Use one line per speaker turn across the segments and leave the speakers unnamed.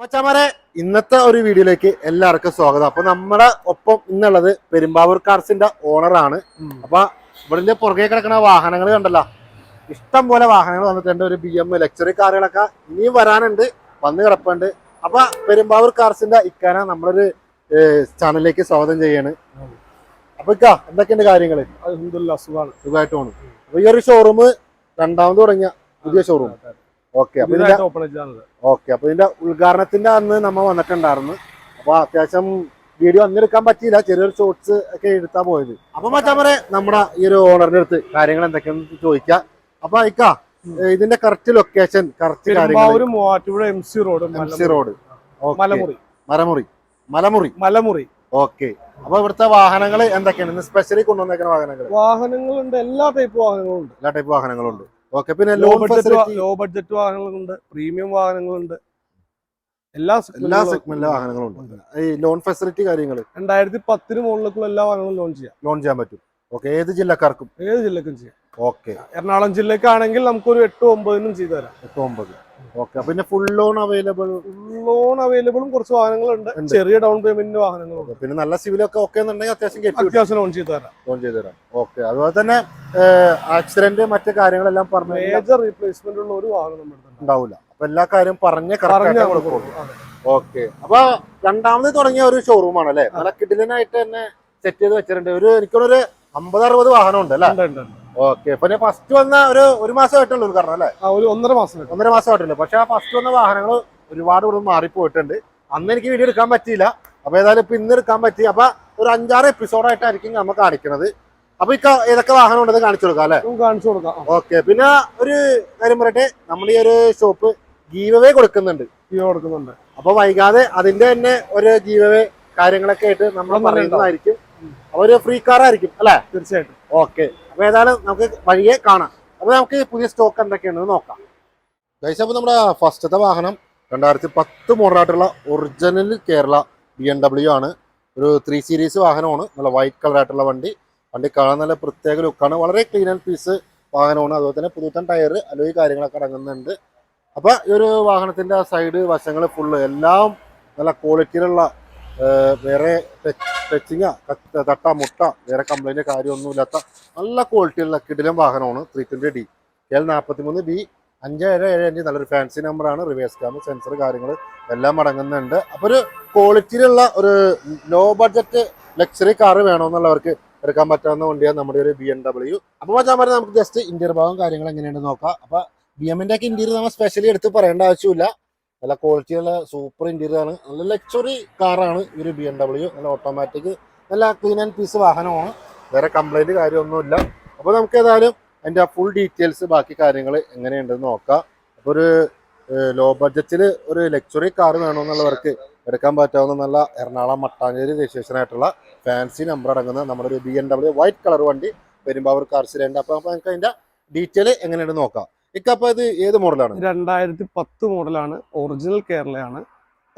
മച്ചാമാരെ ഇന്നത്തെ ഒരു വീഡിയോയിലേക്ക് എല്ലാവർക്കും സ്വാഗതം. അപ്പൊ നമ്മുടെ ഒപ്പം ഇന്നുള്ളത് പെരുമ്പാവൂർ കാർസിന്റെ ഓണറാണ് അപ്പൊ ഇവിടെ പുറകെ കിടക്കുന്ന വാഹനങ്ങൾ കണ്ടല്ലോ. ഇഷ്ടം പോലെ വാഹനങ്ങൾ വന്നിട്ടുണ്ട്. ഒരു ബി എം ലക്ഷറി കാറുകളൊക്കെ ഇനിയും വരാനുണ്ട്. വന്ന് കിടപ്പുണ്ട്. അപ്പൊ പെരുമ്പാവൂർ കാർസിന്റെ ഇക്കാന നമ്മളൊരു ചാനലിലേക്ക് സ്വാഗതം ചെയ്യാണ്. അപ്പൊ ഇക്ക എന്തൊക്കെയുണ്ട്
കാര്യങ്ങൾ
സുഖമായിട്ട് പോകണം അപ്പൊ ഈ ഒരു ഷോറൂം രണ്ടാമത് തുടങ്ങിയ പുതിയ ഷോറൂം ഓക്കെ അപ്പൊ ഇതിന്റെ ഓക്കെ അപ്പൊ ഇതിന്റെ ഉദ്ഘാടനത്തിന്റെ അന്ന് നമ്മ വന്നിട്ടുണ്ടായിരുന്നു. അപ്പൊ അത്യാവശ്യം വീഡിയോ അന്നെടുക്കാൻ പറ്റിയില്ല ചെറിയൊരു ഷോർട്സ് ഒക്കെ എടുത്താ പോയത്. അപ്പൊ മച്ചാമറെ നമ്മുടെ ഈ ഒരു ഓണറിന്റെ അടുത്ത് കാര്യങ്ങൾ എന്തൊക്കെയാണെന്ന് ചോദിക്കാം. അപ്പൊ ഇക്ക ഇതിന്റെ കറക്റ്റ് ലൊക്കേഷൻ കറക്റ്റ് കാര്യങ്ങൾ
M C road
M C road
Malamuri.
Malamuri. Malamuri.
Malamuri.
Okay. അപ്പൊ ഇവിടുത്തെ വാഹനങ്ങൾ എന്തൊക്കെയാണ്? സ്പെഷ്യലി കൊണ്ടുവന്നേക്കുന്ന വാഹനങ്ങൾ
വാഹനങ്ങളുണ്ട് എല്ലാ ടൈപ്പ് വാഹനങ്ങളും ഉണ്ട്
എല്ലാ ടൈപ്പ് വാഹനങ്ങളുണ്ട്. ഓക്കെ പിന്നെ
ലോ ബഡ്ജറ്റ് ലോ ബഡ്ജറ്റ് വാഹനങ്ങളുണ്ട് പ്രീമിയം വാഹനങ്ങളുണ്ട്. എല്ലാ
എല്ലാ സെഗ്മെന്റിലെ വാഹനങ്ങളും ഉണ്ട്. ഈ ലോൺ ഫെസിലിറ്റി കാര്യങ്ങൾ
രണ്ടായിരത്തി പത്തിന് മുകളിലേക്കുള്ള എല്ലാ വാഹനങ്ങളും ലോൺ ചെയ്യാം.
ലോൺ ചെയ്യാൻ പറ്റും. ഓക്കെ ഏത് ജില്ലക്കാർക്കും?
ഏത് ജില്ലക്കും ചെയ്യാം.
ഓക്കെ.
എറണാകുളം ജില്ലക്കാണെങ്കിൽ നമുക്കൊരു എട്ട് ഒമ്പതിനും ചെയ്തു തരാം.
എട്ട് ഒമ്പത്. ഓക്കെ പിന്നെ ഫുൾ ലോൺ അവൈലബിൾ
ലോൺ അവൈലബിളും കുറച്ച് വാഹനങ്ങളുണ്ട്. ചെറിയ ഡൗൺ പേയ്മെന്റിന്റെ വാഹനങ്ങളുണ്ട്.
പിന്നെ നല്ല സിവിലൊക്കെ ഓക്കെ എന്നുണ്ടെങ്കിൽ അത്യാവശ്യം
അത്യാവശ്യം ലോൺ ചെയ്ത് തരാം.
ലോൺ ചെയ്ത് തരാം. ഓക്കെ അതുപോലെ തന്നെ ആക്സിഡന്റ് മറ്റു കാര്യങ്ങളെല്ലാം പറഞ്ഞു
മേജർ റീപ്ലേസ്മെന്റ് ഉള്ള ഒരു വാഹനം നമ്മുടെ.
ഉണ്ടാവില്ല അപ്പൊ എല്ലാ കാര്യവും പറഞ്ഞ് കറക്റ്റ്. ഓക്കെ അപ്പൊ രണ്ടാമത് തുടങ്ങിയ ഒരു ഷോറൂം ആണ് അല്ലെ നല്ല കിടിലനായിട്ട് തന്നെ സെറ്റ് ചെയ്ത് വെച്ചിട്ടുണ്ട്. ഒരു എനിക്കൊരു അമ്പത് അറുപത് വാഹനം ഉണ്ട് അല്ലെ. ഓക്കെ. പിന്നെ ഫസ്റ്റ് വന്ന ഒരു ഒരു മാസമായിട്ടുള്ള ഉദ്ഘാടനം അല്ലെ?
ഒരു ഒന്നര മാസം
ഒന്നര മാസമായിട്ടുണ്ട് പക്ഷെ ആ ഫസ്റ്റ് വന്ന വാഹനങ്ങൾ ഒരുപാട് ഇവിടെ മാറിപ്പോയിട്ടുണ്ട്. അന്ന് എനിക്ക് വീഡിയോ എടുക്കാൻ പറ്റിയില്ല. അപ്പൊ ഏതായാലും ഇപ്പൊ ഇന്ന് എടുക്കാൻ പറ്റി. അപ്പൊ ഒരു അഞ്ചാറ് എപ്പിസോഡായിട്ടായിരിക്കും നമ്മൾ കാണിക്കുന്നത് അപ്പൊ ഇക്ക ഏതൊക്കെ വാഹനം ഉണ്ടെന്ന് കാണിച്ചു കൊടുക്കാം അല്ലെ?
കാണിച്ചു കൊടുക്കാം.
ഓക്കെ. പിന്നെ ഒരു കാര്യം പറയട്ടെ. നമ്മൾ ഈ ഒരു ഷോപ്പ് ജീവവേ കൊടുക്കുന്നുണ്ട്.
ജീവോ കൊടുക്കുന്നുണ്ട്.
അപ്പൊ വൈകാതെ അതിന്റെ തന്നെ ഒരു ജീവവേ കാര്യങ്ങളൊക്കെ ആയിട്ട് നമ്മൾ പറയുന്നതായിരിക്കും. ഒരു ഫ്രീ കാർ ആയിരിക്കും അല്ലെ?
തീർച്ചയായിട്ടും.
ഓക്കെ അപ്പൊ ഏതായാലും നമുക്ക് വഴിയെ കാണാം. അപ്പൊ നമുക്ക് പുതിയ സ്റ്റോക്ക് എന്തൊക്കെയാണെന്ന് നോക്കാം. ഗൈസ് അപ്പൊ നമ്മുടെ ഫസ്റ്റത്തെ വാഹനം രണ്ടായിരത്തി പത്ത് മോഡലായിട്ടുള്ള original Kerala B M W ആണ്. ഒരു ത്രീ സീരീസ് വാഹനമാണ്. നല്ല വൈറ്റ് കളർ ആയിട്ടുള്ള വണ്ടി. വണ്ടി കാണാൻ നല്ല പ്രത്യേക ലുക്കാണ് വളരെ ക്ലീൻ ആൻഡ് പീസ് വാഹനമാണ്. അതുപോലെ തന്നെ പുതുത്തൻ ടയർ അലോയി കാര്യങ്ങളൊക്കെ അടങ്ങുന്നുണ്ട്. അപ്പൊ ഈ ഒരു വാഹനത്തിന്റെ സൈഡ് വശങ്ങൾ ഫുള്ള് എല്ലാം നല്ല ക്വാളിറ്റിയിലുള്ള വേറെ ടച്ചിങ് തട്ട മുട്ട വേറെ കംപ്ലൈന്റ് കാര്യമൊന്നുമില്ലാത്ത നല്ല ക്വാളിറ്റിയുള്ള കിടിലം വാഹനമാണ് ത്രീ ട്വന്റി ഡി എൽ നാൽപ്പത്തി മൂന്ന് ബി അഞ്ച് ഏഴ് ഏഴ് അഞ്ച് നല്ലൊരു ഫാൻസി നമ്പറാണ് റിവേഴ്സ് ക്യാമ സെൻസർ കാര്യങ്ങൾ എല്ലാം അടങ്ങുന്നുണ്ട്. അപ്പോൾ ഒരു ക്വാളിറ്റിയിലുള്ള ഒരു ലോ ബഡ്ജറ്റ് ലക്ഷറി കാർ വേണമെന്നുള്ളവർക്ക് എടുക്കാൻ പറ്റാവുന്ന വണ്ടിയാണ് നമ്മുടെ ഒരു ബി എം ഡബ്ല്യു അപ്പോൾ പറഞ്ഞാൽ നമുക്ക് ജസ്റ്റ് ഇന്റീരിയർ ഭാഗം കാര്യങ്ങൾ എങ്ങനെയുണ്ടെന്ന് നോക്കാം. അപ്പോൾ ബി എമ്മിന്റെ ഒക്കെ ഇന്റീരിയർ നമ്മൾ സ്പെഷ്യലി എടുത്ത് പറയേണ്ട ആവശ്യമില്ല. നല്ല ക്വാളിറ്റി നല്ല സൂപ്പർ ഇന്റീരിയർ ആണ്. നല്ല ലക്ഷറി കാറാണ് ഈ ഒരു ബി എം ഡബ്ല്യു നല്ല ഓട്ടോമാറ്റിക് നല്ല ക്ലീൻ ആൻഡ് പീസ് വാഹനമാണ്. വേറെ കംപ്ലൈന്റ് കാര്യമൊന്നുമില്ല. അപ്പോൾ നമുക്ക് ഏതായാലും അതിന്റെ ഫുൾ ഡീറ്റെയിൽസ് ബാക്കി കാര്യങ്ങൾ എങ്ങനെയുണ്ടെന്ന് നോക്കാം. അപ്പോൾ ഒരു ലോ ബഡ്ജറ്റിൽ ഒരു ലക്ഷറി കാർ വേണമെന്നുള്ളവർക്ക് എടുക്കാൻ പറ്റാവുന്ന നല്ല എറണാകുളം മട്ടാഞ്ചേരി രജിസ്ട്രേഷൻ ആയിട്ടുള്ള ഫാൻസി നമ്പർ അടങ്ങുന്ന നമ്മുടെ ഒരു B M W white colour വണ്ടി പെരുമ്പാവൂർ കാർസിലുണ്ട് അപ്പോൾ നമുക്ക് അതിന്റെ ഡീറ്റെയിൽ എങ്ങനെയുണ്ടെന്ന് നോക്കാം. ഇക്ക അപ്പോൾ ഇത് ഏത് മോഡലാണ്
രണ്ടായിരത്തി പത്ത് മോഡലാണ് ഒറിജിനൽ കേരളയാണ്.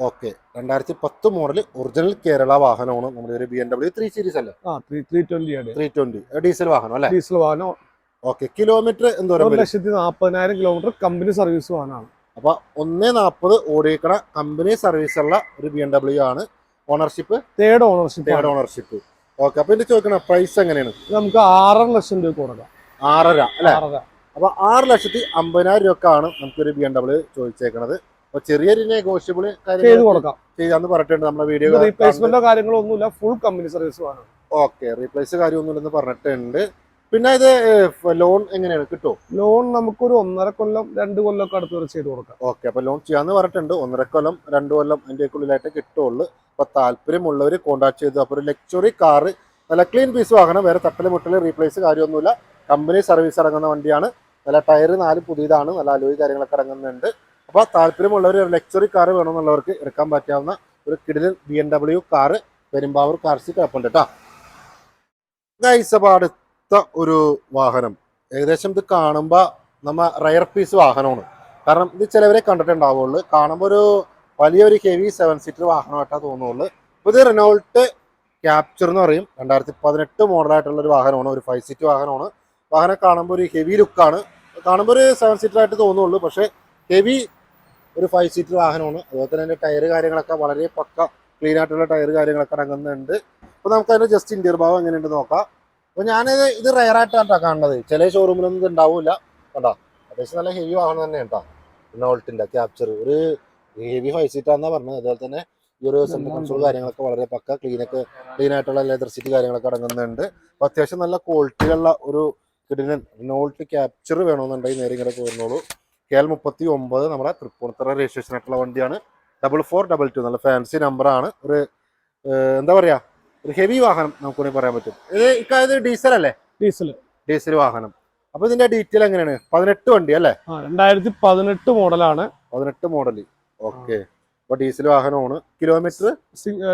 ഓക്കെ രണ്ടായിരത്തി പത്ത് മോഡൽ ഒറിജിനൽ കേരള വാഹനമാണ്. നമ്മുടെ ഒരു B M W three series അല്ലേ?
ആ ത്രീ ത്രീ ട്വന്റി ആണ്.
ത്രീ ട്വന്റി ഡീസൽ വാഹനം അല്ലേ?
ഡീസൽ വാഹനം.
ഓക്കെ കിലോമീറ്റർ എന്തോരം
ഒരു ലക്ഷത്തി നാൽപ്പതിനായിരം കിലോമീറ്റർ കമ്പനി സർവീസ് വാഹനമാണ്.
അപ്പൊ ഒന്നേ നാൽപ്പത് ഓടിയേക്കണ കമ്പനി സർവീസ് ഉള്ള ഒരു ബി എം ഡബ്ല്യു ആണ്. Ownership
third ownership
third ownership okay അപ്പൊ എന്റെ ചോദിക്കണ പ്രൈസ് എങ്ങനെയാണ്?
നമുക്ക് ആറര ലക്ഷം രൂപ കൊടുക്കാം.
ആറര അല്ലേ?
ആറര.
അപ്പൊ ആറ് ലക്ഷത്തി അമ്പതിനായിരം രൂപക്കാണ് നമുക്കൊരു ബി എം ഡബ്ല്യൂ ചോദിച്ചേക്കണത്. അപ്പോൾ ചെറിയൊരു നെഗോഷ്യബിൾ
ചെയ്ത് കൊടുക്കാം.
ചെയ്യാന്ന് പറഞ്ഞിട്ടുണ്ട് നമ്മുടെ വീഡിയോ
റീപ്ലേസ്മെന്റോ കാര്യങ്ങളോ ഒന്നുമില്ല ഫുൾ കമ്പനി സർവീസ് ആണ്
ഓക്കെ റീപ്ലേസ് കാര്യമൊന്നുമില്ലെന്ന് പറഞ്ഞിട്ടുണ്ട്. പിന്നെ ഇത് ലോൺ എങ്ങനെയാണ്? കിട്ടുമോ
ലോൺ നമുക്കൊരു ഒന്നര കൊല്ലം രണ്ട് കൊല്ലം ഒക്കെ അടുത്ത് വരെ ചെയ്ത് കൊടുക്കാം.
ഓക്കെ അപ്പൊ ലോൺ ചെയ്യാന്ന് പറഞ്ഞിട്ടുണ്ട്. ഒന്നര കൊല്ലം രണ്ട് കൊല്ലം അതിന്റെ ഉള്ളിലായിട്ട് കിട്ടുള്ളൂ. അപ്പൊ താല്പര്യമുള്ളവർ കോൺടാക്ട് ചെയ്തു അപ്പൊ ഒരു ലക്ഷറി കാറ് നല്ല ക്ലീൻ പീസ് വാങ്ങണം. വേറെ തട്ടൽ മുട്ടൽ റീപ്ലേസ് കാര്യമൊന്നുമില്ല. കമ്പനി സർവീസ് അടങ്ങുന്ന വണ്ടിയാണ്. നല്ല ടയർ നാല് പുതിയതാണ് നല്ല അലോയി കാര്യങ്ങളൊക്കെ ഇറങ്ങുന്നുണ്ട് അപ്പോൾ താല്പര്യമുള്ളവർ ഒരു ലക്ഷറി കാറ് വേണമെന്നുള്ളവർക്ക് എടുക്കാൻ പറ്റാവുന്ന ഒരു കിടിലൻ B M W car Perumbavoor കാർസി കിടപ്പുണ്ട് കേട്ടോ അടുത്ത ഒരു വാഹനം. ഏകദേശം ഇത് കാണുമ്പോൾ നമ്മ റയർ പീസ് വാഹനമാണ്. കാരണം ഇത് ചിലവരെ കണ്ടിട്ടുണ്ടാവുള്ളൂ. കാണുമ്പോൾ ഒരു വലിയൊരു ഹെവി സെവൻ സീറ്റർ വാഹനമായിട്ടാണ് തോന്നുള്ളൂ. അപ്പോൾ ഇത് റെനോൾട്ട് ക്യാപ്ചർ എന്ന് പറയും. രണ്ടായിരത്തി പതിനെട്ട് മോഡലായിട്ടുള്ള ഒരു വാഹനമാണ്. ഒരു ഫൈവ് സീറ്റ് വാഹനമാണ്. വാഹനം കാണുമ്പോൾ ഒരു ഹെവി ലുക്കാണ് കാണുമ്പോൾ ഒരു സെവൻ സീറ്റർ ആയിട്ട് തോന്നുള്ളൂ പക്ഷേ ഹെവി ഒരു ഫൈവ് സീറ്റർ വാഹനമാണ്. അതുപോലെ തന്നെ അതിന്റെ ടയർ കാര്യങ്ങളൊക്കെ വളരെ പക്ക ക്ലീൻ ആയിട്ടുള്ള ടയർ കാര്യങ്ങളൊക്കെ അടങ്ങുന്നുണ്ട്. അപ്പോൾ നമുക്ക് അതിന്റെ ജസ്റ്റ് ഇന്റീരിയർ ഭാഗം എങ്ങനെയുണ്ട് നോക്കാം. അപ്പോൾ ഞാനിത് ഇത് റയറായിട്ടാണ് കാണുന്നത്. ചില ഷോറൂമിലൊന്നും ഇത് ഉണ്ടാവില്ല കണ്ടോ? അത്യാവശ്യം നല്ല ഹെവി വാഹനം തന്നെ കേട്ടോ നോൾട്ടിന്റെ ക്യാപ്ചർ ഒരു ഹെവി ഫൈവ് സീറ്റ് ആണെന്നാ പറഞ്ഞത്. അതുപോലെ തന്നെ ഈ ഒരു സെൻട്രൽ കൺസോൾ കാര്യങ്ങളൊക്കെ വളരെ പക്ക ക്ലീനൊക്കെ ക്ലീൻ ആയിട്ടുള്ള ലെതർ സീറ്റ് കാര്യങ്ങളൊക്കെ അടങ്ങുന്നുണ്ട്. അപ്പോൾ അത്യാവശ്യം നല്ല ക്വാളിറ്റിയുള്ള ഒരു കിടിലൻ നോൾട്ട് ക്യാപ്ചർ വേണമെന്നുണ്ടെങ്കിൽ നേരെ ഇങ്ങനെ വരുന്നുള്ളൂ കെ എൽ മുപ്പത്തി ഒമ്പത് നമ്മുടെ തൃപ്പൂണിത്തറ രജിസ്ട്രേഷൻ ആയിട്ടുള്ള വണ്ടിയാണ്. ഡബിൾ ഫോർ ഡബിൾ ടു നല്ല ഫാൻസി നമ്പറാണ് ഒരു എന്താ പറയുക ഒരു ഹെവി വാഹനം നമുക്ക് പറയാൻ പറ്റും. ഇത് ഇക്കാലത്ത് ഡീസൽ അല്ലേ?
ഡീസൽ
ഡീസൽ വാഹനം. അപ്പൊ ഇതിന്റെ ഡീറ്റെയിൽ എങ്ങനെയാണ്? പതിനെട്ട് വണ്ടി അല്ലേ?
രണ്ടായിരത്തി പതിനെട്ട് മോഡലാണ്.
പതിനെട്ട് മോഡൽ ഓക്കെ. അപ്പൊ ഡീസൽ വാഹനമാണ്. കിലോമീറ്റർ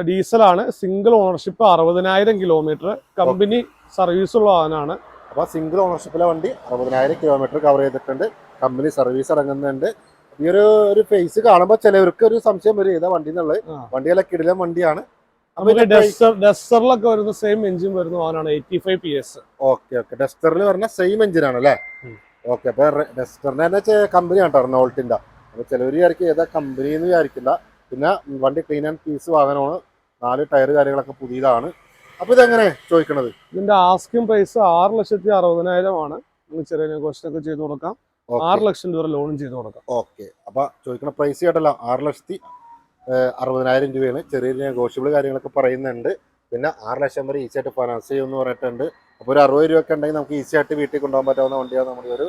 ഡീസലാണ് സിംഗിൾ ഓണർഷിപ്പ് അറുപതിനായിരം കിലോമീറ്റർ കമ്പനി സർവീസുള്ള വാഹനമാണ്.
അപ്പൊ സിംഗിൾ ഓണർഷിപ്പിലെ വണ്ടി അറുപതിനായിരം കിലോമീറ്റർ കവർ ചെയ്തിട്ടുണ്ട്. കമ്പനി സർവീസ് ഇറങ്ങുന്നുണ്ട്. ഈ ഒരു ഒരു ഫേസ് കാണുമ്പോൾ ചിലവർക്ക് ഒരു സംശയം വരും ഏതാ വണ്ടി എന്നുള്ളത് വണ്ടിയല്ല കിടിലൻ വണ്ടിയാണ്.
ഡസ്റ്ററിലൊക്കെ വരുന്ന സെയിം എഞ്ചിൻ വരുന്ന വാഹനമാണ് eighty five P S
okay okay. ഡസ്റ്ററിൽ വരുന്ന സെയിം എഞ്ചിൻ ആണ് അല്ലേ. ഓക്കെ അപ്പൊ ഡസ്റ്ററിന്റെ തന്നെ കമ്പനിയാണ് കേട്ടോ റെനോൾട്ടിന്റെ അപ്പൊ ചിലവർ വിചാരിക്കും ഏതാ കമ്പനി എന്ന് വിചാരിക്കില്ല. പിന്നെ വണ്ടി ക്ലീൻ ആൻഡ് പീസ് വാഹനമാണ് നാല് ടയർ കാര്യങ്ങളൊക്കെ പുതിയതാണ്. അപ്പൊ ഇതെങ്ങനെ ചോദിക്കണത്?
ഇതിന്റെ ആസ്കിംഗ് പ്രൈസ് ആറ് ലക്ഷത്തി അറുപതിനായിരം ആണ്. നമുക്ക് ചെറിയ നെഗോഷിയേഷൻ ഒക്കെ ചെയ്ത് കൊടുക്കാം. ആറ് ലക്ഷം രൂപ ലോണും ചെയ്തു കൊടുക്കാം.
ഓക്കെ അപ്പൊ ചോദിക്കണ പ്രൈസ് കേട്ടല്ല. ആറ് ലക്ഷത്തി അറുപതിനായിരം രൂപയാണ്. ചെറിയ നെഗോഷ്യബിൾ കാര്യങ്ങളൊക്കെ പറയുന്നുണ്ട്. പിന്നെ ആറ് ലക്ഷം വരെ ഈസി ആയിട്ട് ഫൈനാൻസ് ചെയ്യുമെന്ന് പറഞ്ഞിട്ടുണ്ട്. അപ്പോൾ ഒരു അറുപത് രൂപ ഒക്കെ ഉണ്ടെങ്കിൽ നമുക്ക് ഈസി ആയിട്ട് വീട്ടിൽ കൊണ്ടുപോകാൻ പറ്റാവുന്ന വണ്ടിയാണ് നമ്മുടെ ഒരു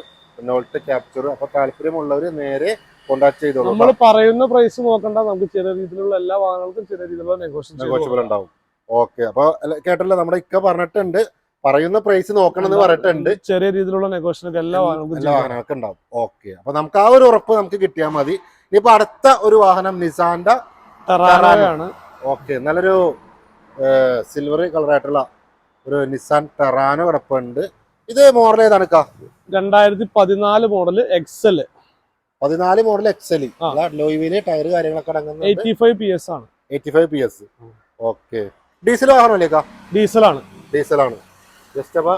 നോൾട്ട് ക്യാപ്ചർ അപ്പൊ താല്പര്യമുള്ളവർ നേരെ കോൺടാക്ട് ചെയ്തോളൂ
നമ്മൾ പറയുന്ന പ്രൈസ് നോക്കണ്ട. നമുക്ക് ചെറിയ രീതിയിലുള്ള എല്ലാ വാഹനങ്ങൾക്കും ചെറിയ രീതിയിലുള്ള
നെഗോഷ്യബിൾ ഉണ്ടാവും. ഓക്കെ. അപ്പൊ കേട്ടല്ലോ നമ്മുടെ ഇക്ക പറഞ്ഞിട്ടുണ്ട്. പറയുന്ന പ്രൈസ് നോക്കണം എന്ന് പറഞ്ഞിട്ടുണ്ട്.
ചെറിയ രീതിയിലുള്ള നെഗോഷിയേഷൻ എല്ലാ വാഹനങ്ങൾക്കും
ഉണ്ടാവും. ഓക്കെ. അപ്പൊ നമുക്ക് ആ ഒരു ഉറപ്പ് നമുക്ക് കിട്ടിയാൽ മതി. ഇനിയിപ്പോ അടുത്ത ഒരു വാഹനം നിസാന്റെ
ടെറാറാണ്
ഓക്കെ. നല്ലൊരു സിൽവർ കളറായിട്ടുള്ള ഒരു നിസാൻ ടെറാനോ കിടപ്പുണ്ട്. ഇത് മോഡൽ ഏതാണ്
രണ്ടായിരത്തി പതിനാല് മോഡൽ എക്സൽ
പതിനാല് മോഡൽ എക്സൽ. ലോയിവിൽ ടയർ കാര്യങ്ങളൊക്കെ അടങ്ങുന്നുണ്ട്.
എയ്റ്റി ഫൈവ് പി എസ് ആണ്.
Eighty five P S okay. Diesel വാഹനമല്ലേ കാ
ഡീസലാണ്.
ഡീസലാണ്. ജസ്റ്റ് അപ്പൊ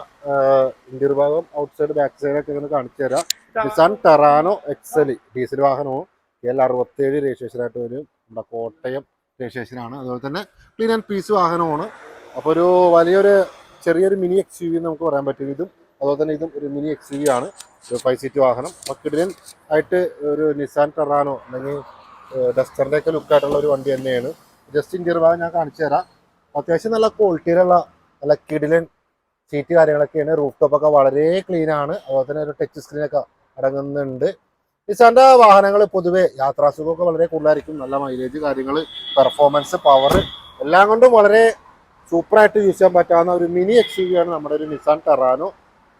ഇന്റീരിയർ ഭാഗം ഔട്ട് സൈഡ് ബാക്ക് സൈഡ് ഒക്കെ ഇങ്ങനെ കാണിച്ചു തരാം. നിസാൻ ടെറാനോ എക്സൽ ഡീസൽ വാഹനവും എൽ അറുപത്തേഴ് രജിസ്ട്രേഷനായിട്ട് വരും. നമ്മുടെ കോട്ടയം രജിസ്ട്രേഷനാണ് അതുപോലെ തന്നെ ക്ലീൻ ആൻഡ് പീസ് വാഹനമാണ്. അപ്പോൾ ഒരു വലിയൊരു ചെറിയൊരു മിനി എക്സ് യു വി നമുക്ക് പറയാൻ പറ്റും. ഇതും അതുപോലെ തന്നെ ഇതും ഒരു മിനി എക്സ് യു വി ആണ്. ഒരു ഫൈവ് സീറ്റ് വാഹനം. മക്കിടിയൻ ആയിട്ട് ഒരു നിസാൻ ടെറാനോ അല്ലെങ്കിൽ ഡസ്റ്ററിന്റെയൊക്കെ ലുക്കായിട്ടുള്ള ഒരു വണ്ടി തന്നെയാണ്. ജസ്റ്റ് ഇന്ത്യ ഭാഗം ഞാൻ കാണിച്ചു തരാം. അത്യാവശ്യം നല്ല ക്വാളിറ്റിയിലുള്ള നല്ല കിടിലൻ സീറ്റ് കാര്യങ്ങളൊക്കെയാണ്. റൂഫ് ടോപ്പൊക്കെ വളരെ ക്ലീൻ ആണ്. അതുപോലെ തന്നെ ഒരു ടച്ച് സ്ക്രീനൊക്കെ അടങ്ങുന്നുണ്ട്. നിസാന്റെ വാഹനങ്ങൾ പൊതുവെ യാത്രാസുഖമൊക്കെ വളരെ കൂടുതലായിരിക്കും. നല്ല മൈലേജ് കാര്യങ്ങൾ പെർഫോമൻസ് പവർ എല്ലാം കൊണ്ടും വളരെ സൂപ്പറായിട്ട് യൂസ് ചെയ്യാൻ പറ്റാവുന്ന ഒരു മിനി എക്സ് ആണ് നമ്മുടെ ഒരു നിസാൻ ടെറാനോ